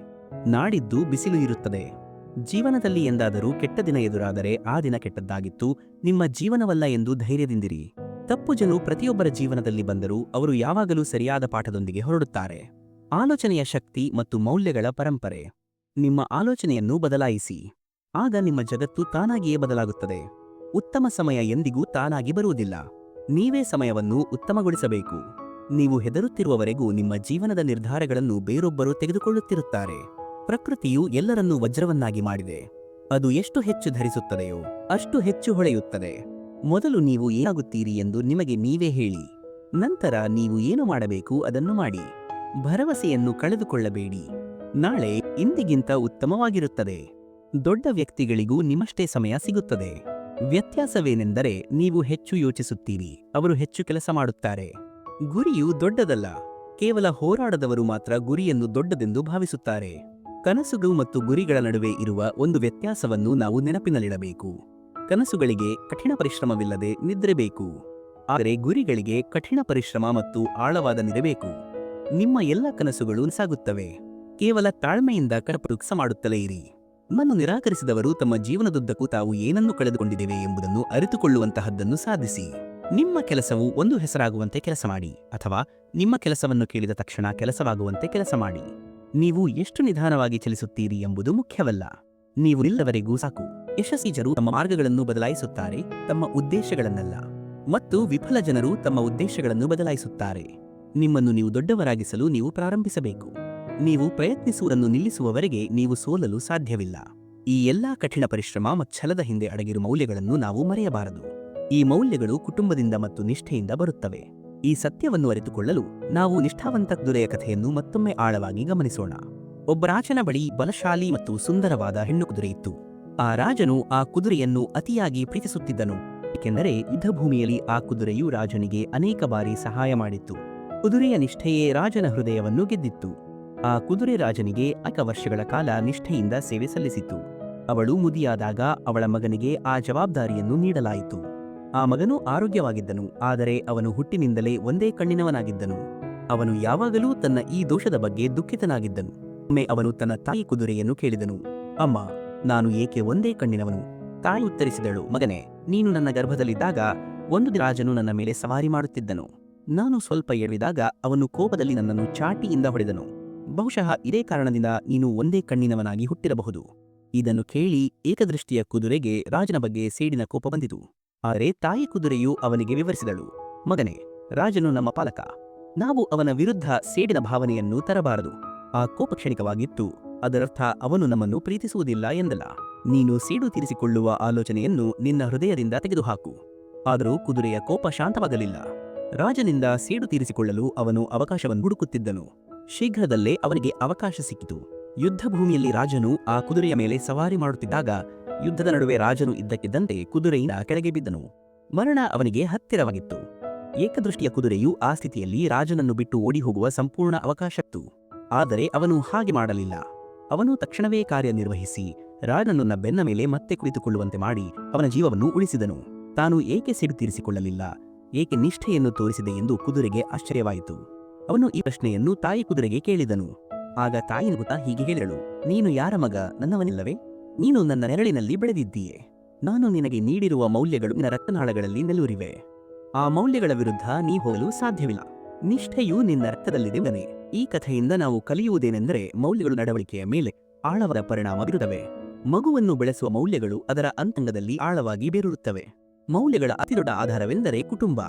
ನಾಡಿದ್ದು ಬಿಸಿಲು ಇರುತ್ತದೆ. ಜೀವನದಲ್ಲಿ ಎಂದಾದರೂ ಕೆಟ್ಟ ದಿನ ಎದುರಾದರೆ ಆ ದಿನ ಕೆಟ್ಟದ್ದಾಗಿತ್ತು. ನಿಮ್ಮ ಜೀವನವಲ್ಲ ಎಂದು ಧೈರ್ಯದಿಂದಿರಿ. ತಪ್ಪು ಜನರು ಪ್ರತಿಯೊಬ್ಬರ ಜೀವನದಲ್ಲಿ ಬಂದರೂ ಅವರು ಯಾವಾಗಲೂ ಸರಿಯಾದ ಪಾಠದೊಂದಿಗೆ ಹೊರಡುತ್ತಾರೆ. ಆಲೋಚನೆಯ ಶಕ್ತಿ ಮತ್ತು ಮೌಲ್ಯಗಳ ಪರಂಪರೆ. ನಿಮ್ಮ ಆಲೋಚನೆಯನ್ನು ಬದಲಾಯಿಸಿ. ಆಗ ನಿಮ್ಮ ಜಗತ್ತು ತಾನಾಗಿಯೇ ಬದಲಾಗುತ್ತದೆ. ಉತ್ತಮ ಸಮಯ ಎಂದಿಗೂ ತಾನಾಗಿ ಬರುವುದಿಲ್ಲ. ನೀವೇ ಸಮಯವನ್ನು ಉತ್ತಮಗೊಳಿಸಬೇಕು. ನೀವು ಹೆದರುತ್ತಿರುವವರೆಗೂ ನಿಮ್ಮ ಜೀವನದ ನಿರ್ಧಾರಗಳನ್ನು ಬೇರೊಬ್ಬರು ತೆಗೆದುಕೊಳ್ಳುತ್ತಿರುತ್ತಾರೆ. ಪ್ರಕೃತಿಯು ಎಲ್ಲರನ್ನೂ ವಜ್ರವನ್ನಾಗಿ ಮಾಡಿದೆ. ಅದು ಎಷ್ಟು ಹೆಚ್ಚು ಧರಿಸುತ್ತದೆಯೋ ಅಷ್ಟು ಹೆಚ್ಚು ಹೊಳೆಯುತ್ತದೆ. ಮೊದಲು ನೀವು ಏನಾಗುತ್ತೀರಿ ಎಂದು ನಿಮಗೆ ನೀವೇ ಹೇಳಿ. ನಂತರ ನೀವು ಏನು ಮಾಡಬೇಕು ಅದನ್ನು ಮಾಡಿ. ಭರವಸೆಯನ್ನು ಕಳೆದುಕೊಳ್ಳಬೇಡಿ. ನಾಳೆ ಇಂದಿಗಿಂತ ಉತ್ತಮವಾಗಿರುತ್ತದೆ. ದೊಡ್ಡ ವ್ಯಕ್ತಿಗಳಿಗೂ ನಿಮ್ಮಷ್ಟೇ ಸಮಯ ಸಿಗುತ್ತದೆ. ವ್ಯತ್ಯಾಸವೇನೆಂದರೆ ನೀವು ಹೆಚ್ಚು ಯೋಚಿಸುತ್ತೀರಿ. ಅವರು ಹೆಚ್ಚು ಕೆಲಸ ಮಾಡುತ್ತಾರೆ. ಗುರಿಯು ದೊಡ್ಡದಲ್ಲ. ಕೇವಲ ಹೋರಾಡದವರು ಮಾತ್ರ ಗುರಿಯನ್ನು ದೊಡ್ಡದೆಂದು ಭಾವಿಸುತ್ತಾರೆ. ಕನಸುಗಳು ಮತ್ತು ಗುರಿಗಳ ನಡುವೆ ಇರುವ ಒಂದು ವ್ಯತ್ಯಾಸವನ್ನು ನಾವು ನೆನಪಿನಲ್ಲಿಡಬೇಕು. ಕನಸುಗಳಿಗೆ ಕಠಿಣ ಪರಿಶ್ರಮವಿಲ್ಲದೆ ನಿದ್ರೆ ಬೇಕು. ಆದರೆ ಗುರಿಗಳಿಗೆ ಕಠಿಣ ಪರಿಶ್ರಮ ಮತ್ತು ಆಳವಾದ ನಿದ್ರೆ ಬೇಕು. ನಿಮ್ಮ ಎಲ್ಲ ಕನಸುಗಳು ಸಾಗುತ್ತವೆ. ಕೇವಲ ತಾಳ್ಮೆಯಿಂದ ಕಡಪಡುಕ್ಸ ಮಾಡುತ್ತಲೇ ಇರಿ. ನಮ್ಮನ್ನು ನಿರಾಕರಿಸಿದವರು ತಮ್ಮ ಜೀವನದುದ್ದಕ್ಕೂ ತಾವು ಏನನ್ನು ಕಳೆದುಕೊಂಡಿದ್ದೇವೆ ಎಂಬುದನ್ನು ಅರಿತುಕೊಳ್ಳುವಂತಹದ್ದನ್ನು ಸಾಧಿಸಿ. ನಿಮ್ಮ ಕೆಲಸವು ಒಂದು ಹೆಸರಾಗುವಂತೆ ಕೆಲಸ ಮಾಡಿ, ಅಥವಾ ನಿಮ್ಮ ಕೆಲಸವನ್ನು ಕೇಳಿದ ತಕ್ಷಣ ಕೆಲಸವಾಗುವಂತೆ ಕೆಲಸ ಮಾಡಿ. ನೀವು ಎಷ್ಟು ನಿಧಾನವಾಗಿ ಚಲಿಸುತ್ತೀರಿ ಎಂಬುದು ಮುಖ್ಯವಲ್ಲ. ನೀವು ನಿಲ್ಲವರೆಗೂ ಸಾಕು. ಯಶಸ್ವಿ ಜನರು ತಮ್ಮ ಮಾರ್ಗಗಳನ್ನು ಬದಲಾಯಿಸುತ್ತಾರೆ, ತಮ್ಮ ಉದ್ದೇಶಗಳನ್ನಲ್ಲ. ಮತ್ತು ವಿಫಲ ಜನರು ತಮ್ಮ ಉದ್ದೇಶಗಳನ್ನು ಬದಲಾಯಿಸುತ್ತಾರೆ. ನಿಮ್ಮನ್ನು ನೀವು ದೊಡ್ಡವರಾಗಿಸಲು ನೀವು ಪ್ರಾರಂಭಿಸಬೇಕು. ನೀವು ಪ್ರಯತ್ನಿಸುವುದನ್ನು ನಿಲ್ಲಿಸುವವರೆಗೆ ನೀವು ಸೋಲಲು ಸಾಧ್ಯವಿಲ್ಲ. ಈ ಎಲ್ಲಾ ಕಠಿಣ ಪರಿಶ್ರಮ ಮತ್ತು ಛಲದ ಹಿಂದೆ ಅಡಗಿರುವ ಮೌಲ್ಯಗಳನ್ನು ನಾವು ಮರೆಯಬಾರದು. ಈ ಮೌಲ್ಯಗಳು ಕುಟುಂಬದಿಂದ ಮತ್ತು ನಿಷ್ಠೆಯಿಂದ ಬರುತ್ತವೆ. ಈ ಸತ್ಯವನ್ನು ಅರಿತುಕೊಳ್ಳಲು ನಾವು ನಿಷ್ಠಾವಂತ ಕುದುರೆಯ ಕಥೆಯನ್ನು ಮತ್ತೊಮ್ಮೆ ಆಳವಾಗಿ ಗಮನಿಸೋಣ. ಒಬ್ಬ ರಾಜನ ಬಳಿ ಬಲಶಾಲಿ ಮತ್ತು ಸುಂದರವಾದ ಹೆಣ್ಣು ಕುದುರೆಯಿತ್ತು ಆ ರಾಜನು ಆ ಕುದುರೆಯನ್ನು ಅತಿಯಾಗಿ ಪ್ರೀತಿಸುತ್ತಿದ್ದನು, ಏಕೆಂದರೆ ಯುದ್ಧಭೂಮಿಯಲ್ಲಿ ಆ ಕುದುರೆಯು ರಾಜನಿಗೆ ಅನೇಕ ಬಾರಿ ಸಹಾಯ ಮಾಡಿತ್ತು. ಕುದುರೆಯ ನಿಷ್ಠೆಯೇ ರಾಜನ ಹೃದಯವನ್ನು ಗೆದ್ದಿತ್ತು. ಆ ಕುದುರೆ ರಾಜನಿಗೆ ಅನೇಕ ವರ್ಷಗಳ ಕಾಲ ನಿಷ್ಠೆಯಿಂದ ಸೇವೆ ಸಲ್ಲಿಸಿತು. ಅವಳು ಮುದಿಯಾದಾಗ ಅವಳ ಮಗನಿಗೆ ಆ ಜವಾಬ್ದಾರಿಯನ್ನು ನೀಡಲಾಯಿತು. ಆ ಮಗನು ಆರೋಗ್ಯವಾಗಿದ್ದನು, ಆದರೆ ಅವನು ಹುಟ್ಟಿನಿಂದಲೇ ಒಂದೇ ಕಣ್ಣಿನವನಾಗಿದ್ದನು. ಅವನು ಯಾವಾಗಲೂ ತನ್ನ ಈ ದೋಷದ ಬಗ್ಗೆ ದುಃಖಿತನಾಗಿದ್ದನು. ಒಮ್ಮೆ ಅವನು ತನ್ನ ತಾಯಿ ಕುದುರೆಯನ್ನು ಕೇಳಿದನು, ಅಮ್ಮ, ನಾನು ಏಕೆ ಒಂದೇ ಕಣ್ಣಿನವನು? ತಾಯಿ ಉತ್ತರಿಸಿದಳು, ಮಗನೇ, ನೀನು ನನ್ನ ಗರ್ಭದಲ್ಲಿದ್ದಾಗ ಒಂದು ದಿನ ರಾಜನು ನನ್ನ ಮೇಲೆ ಸವಾರಿ ಮಾಡುತ್ತಿದ್ದನು. ನಾನು ಸ್ವಲ್ಪ ಏಳಿದಾಗ ಅವನು ಕೋಪದಲ್ಲಿ ನನ್ನನ್ನು ಚಾಟಿಯಿಂದ ಹೊಡೆದನು. ಬಹುಶಃ ಇದೇ ಕಾರಣದಿಂದ ನೀನು ಒಂದೇ ಕಣ್ಣಿನವನಾಗಿ ಹುಟ್ಟಿರಬಹುದು. ಇದನ್ನು ಕೇಳಿ ಏಕದೃಷ್ಟಿಯ ಕುದುರೆಗೆ ರಾಜನ ಬಗ್ಗೆ ಸೇಡಿನ ಕೋಪ ಬಂದಿತು. ಆದರೆ ತಾಯಿ ಕುದುರೆಯು ಅವನಿಗೆ ವಿವರಿಸಿದಳು, ಮಗನೇ, ರಾಜನು ನಮ್ಮ ಪಾಲಕ. ನಾವು ಅವನ ವಿರುದ್ಧ ಸೇಡಿನ ಭಾವನೆಯನ್ನು ತರಬಾರದು. ಆ ಕೋಪ ಕ್ಷಣಿಕವಾಗಿತ್ತು. ಅದರರ್ಥ ಅವನು ನಮ್ಮನ್ನು ಪ್ರೀತಿಸುವುದಿಲ್ಲ ಎಂದಲ್ಲ. ನೀನು ಸೇಡು ತೀರಿಸಿಕೊಳ್ಳುವ ಆಲೋಚನೆಯನ್ನು ನಿನ್ನ ಹೃದಯದಿಂದ ತೆಗೆದುಹಾಕು. ಆದರೂ ಕುದುರೆಯ ಕೋಪ ಶಾಂತವಾಗಲಿಲ್ಲ. ರಾಜನಿಂದ ಸೇಡು ತೀರಿಸಿಕೊಳ್ಳಲು ಅವನು ಅವಕಾಶವನ್ನು ಹುಡುಕುತ್ತಿದ್ದನು. ಶೀಘ್ರದಲ್ಲೇ ಅವನಿಗೆ ಅವಕಾಶ ಸಿಕ್ಕಿತು. ಯುದ್ಧಭೂಮಿಯಲ್ಲಿ ರಾಜನು ಆ ಕುದುರೆಯ ಮೇಲೆ ಸವಾರಿ ಮಾಡುತ್ತಿದ್ದಾಗ ಯುದ್ಧದ ನಡುವೆ ರಾಜನು ಇದ್ದಕ್ಕಿದ್ದಂತೆ ಕುದುರೆಯಿಂದ ಕೆಳಗೆ ಬಿದ್ದನು. ಮರಣ ಅವನಿಗೆ ಹತ್ತಿರವಾಗಿತ್ತು. ಏಕದೃಷ್ಟಿಯ ಕುದುರೆಯು ಆ ಸ್ಥಿತಿಯಲ್ಲಿ ರಾಜನನ್ನು ಬಿಟ್ಟು ಓಡಿ ಹೋಗುವ ಸಂಪೂರ್ಣ ಅವಕಾಶಕ್ತು ಆದರೆ ಅವನು ಹಾಗೆ ಮಾಡಲಿಲ್ಲ. ಅವನು ತಕ್ಷಣವೇ ಕಾರ್ಯನಿರ್ವಹಿಸಿ, ರಾಜನನ್ನ ಬೆನ್ನ ಮೇಲೆ ಮತ್ತೆ ಕುಳಿತುಕೊಳ್ಳುವಂತೆ ಮಾಡಿ ಅವನ ಜೀವವನ್ನು ಉಳಿಸಿದನು. ತಾನು ಏಕೆ ಸಿಡು ತೀರಿಸಿಕೊಳ್ಳಲಿಲ್ಲ, ಏಕೆ ನಿಷ್ಠೆಯನ್ನು ತೋರಿಸಿದೆ ಎಂದು ಕುದುರೆಗೆ ಆಶ್ಚರ್ಯವಾಯಿತು. ಅವನು ಈ ಪ್ರಶ್ನೆಯನ್ನು ತಾಯಿ ಕುದುರೆಗೆ ಕೇಳಿದನು. ಆಗ ತಾಯಿ ನಗುತ್ತಾ ಹೀಗೆ ಹೇಳಿದಳು, ನೀನು ಯಾರ ಮಗ, ನನ್ನವನಿಲ್ಲವೇ? ನೀನು ನನ್ನ ನೆರಳಿನಲ್ಲಿ ಬೆಳೆದಿದ್ದೀಯೆ. ನಾನು ನಿನಗೆ ನೀಡಿರುವ ಮೌಲ್ಯಗಳು ನಿನ್ನ ರಕ್ತನಾಳಗಳಲ್ಲಿ ನೆಲೂರಿವೆ. ಆ ಮೌಲ್ಯಗಳ ವಿರುದ್ಧ ನೀ ಹೋಗಲು ಸಾಧ್ಯವಿಲ್ಲ. ನಿಷ್ಠೆಯು ನಿನ್ನ ರಕ್ತದಲ್ಲಿದೆ ಮನೆ ಈ ಕಥೆಯಿಂದ ನಾವು ಕಲಿಯುವುದೇನೆಂದರೆ ಮೌಲ್ಯಗಳು ನಡವಳಿಕೆಯ ಮೇಲೆ ಆಳವಾದ ಪರಿಣಾಮ ಬೀರುತ್ತವೆ. ಮಗುವನ್ನು ಬೆಳೆಸುವ ಮೌಲ್ಯಗಳು ಅದರ ಅಂತಂಗದಲ್ಲಿ ಆಳವಾಗಿ ಬೇರೂರುತ್ತವೆ. ಮೌಲ್ಯಗಳ ಅತಿದೊಡ್ಡ ಆಧಾರವೆಂದರೆ ಕುಟುಂಬ.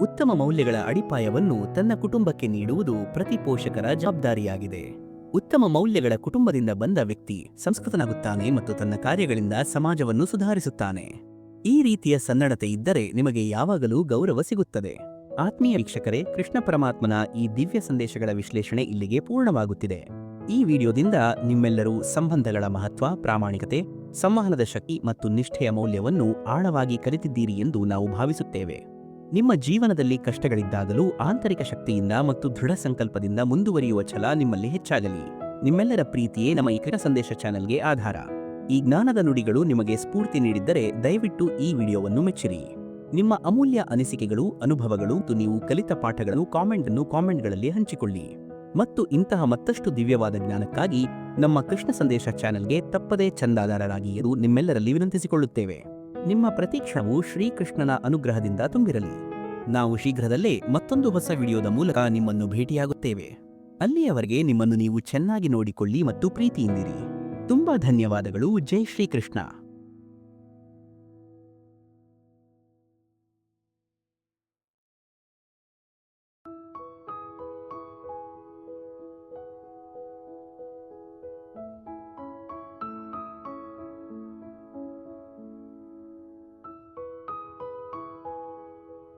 ಉತ್ತಮ ಮೌಲ್ಯಗಳ ಅಡಿಪಾಯವನ್ನು ತನ್ನ ಕುಟುಂಬಕ್ಕೆ ನೀಡುವುದು ಪ್ರತಿ ಪೋಷಕರ ಜವಾಬ್ದಾರಿಯಾಗಿದೆ. ಉತ್ತಮ ಮೌಲ್ಯಗಳ ಕುಟುಂಬದಿಂದ ಬಂದ ವ್ಯಕ್ತಿ ಸಂಸ್ಕೃತನಾಗುತ್ತಾನೆ ಮತ್ತು ತನ್ನ ಕಾರ್ಯಗಳಿಂದ ಸಮಾಜವನ್ನು ಸುಧಾರಿಸುತ್ತಾನೆ. ಈ ರೀತಿಯ ಸನ್ನಡತೆ ಇದ್ದರೆ ನಿಮಗೆ ಯಾವಾಗಲೂ ಗೌರವ ಸಿಗುತ್ತದೆ. ಆತ್ಮೀಯ ವೀಕ್ಷಕರೇ, ಕೃಷ್ಣ ಪರಮಾತ್ಮನ ಈ ದಿವ್ಯ ಸಂದೇಶಗಳ ವಿಶ್ಲೇಷಣೆ ಇಲ್ಲಿಗೆ ಪೂರ್ಣವಾಗುತ್ತಿದೆ. ಈ ವಿಡಿಯೋದಿಂದ ನಿಮ್ಮೆಲ್ಲರೂ ಸಂಬಂಧಗಳ ಮಹತ್ವ, ಪ್ರಾಮಾಣಿಕತೆ, ಸಂವಹನದ ಶಕ್ತಿ ಮತ್ತು ನಿಷ್ಠೆಯ ಮೌಲ್ಯವನ್ನು ಆಳವಾಗಿ ಕಲಿತಿದ್ದೀರಿ ಎಂದು ನಾವು ಭಾವಿಸುತ್ತೇವೆ. ನಿಮ್ಮ ಜೀವನದಲ್ಲಿ ಕಷ್ಟಗಳಿದ್ದಾಗಲೂ ಆಂತರಿಕ ಶಕ್ತಿಯಿಂದ ಮತ್ತು ದೃಢ ಸಂಕಲ್ಪದಿಂದ ಮುಂದುವರಿಯುವ ಛಲ ನಿಮ್ಮಲ್ಲಿ ಹೆಚ್ಚಾಗಲಿ. ನಿಮ್ಮೆಲ್ಲರ ಪ್ರೀತಿಯೇ ನಮ್ಮ ಈ ಸಂದೇಶ ಚಾನೆಲ್ಗೆ ಆಧಾರ. ಈ ಜ್ಞಾನದ ನುಡಿಗಳು ನಿಮಗೆ ಸ್ಫೂರ್ತಿ ನೀಡಿದ್ದರೆ ದಯವಿಟ್ಟು ಈ ವಿಡಿಯೋವನ್ನು ಮೆಚ್ಚಿರಿ. ನಿಮ್ಮ ಅಮೂಲ್ಯ ಅನಿಸಿಕೆಗಳು, ಅನುಭವಗಳು ಮತ್ತು ನೀವು ಕಲಿತ ಪಾಠಗಳನ್ನು ಕಾಮೆಂಟ್ ಅನ್ನು ಕಾಮೆಂಟ್ಗಳಲ್ಲಿ ಹಂಚಿಕೊಳ್ಳಿ. ಮತ್ತು ಇಂತಹ ಮತ್ತಷ್ಟು ದಿವ್ಯವಾದ ಜ್ಞಾನಕ್ಕಾಗಿ ನಮ್ಮ ಕೃಷ್ಣ ಸಂದೇಶ ಚಾನೆಲ್ಗೆ ತಪ್ಪದೇ ಚಂದಾದಾರರಾಗಿ ಎಂದು ನಿಮ್ಮೆಲ್ಲರಲ್ಲಿ ವಿನಂತಿಸಿಕೊಳ್ಳುತ್ತೇವೆ. ನಿಮ್ಮ ಪ್ರತಿಕ್ಷಣವು ಶ್ರೀಕೃಷ್ಣನ ಅನುಗ್ರಹದಿಂದ ತುಂಬಿರಲಿ. ನಾವು ಶೀಘ್ರದಲ್ಲೇ ಮತ್ತೊಂದು ಹೊಸ ವಿಡಿಯೋದ ಮೂಲಕ ನಿಮ್ಮನ್ನು ಭೇಟಿಯಾಗುತ್ತೇವೆ. ಅಲ್ಲಿಯವರೆಗೆ ನಿಮ್ಮನ್ನು ನೀವು ಚೆನ್ನಾಗಿ ನೋಡಿಕೊಳ್ಳಿ ಮತ್ತು ಪ್ರೀತಿಯಿಂದಿರಿ. ತುಂಬಾ ಧನ್ಯವಾದಗಳು. ಜೈ ಶ್ರೀಕೃಷ್ಣ.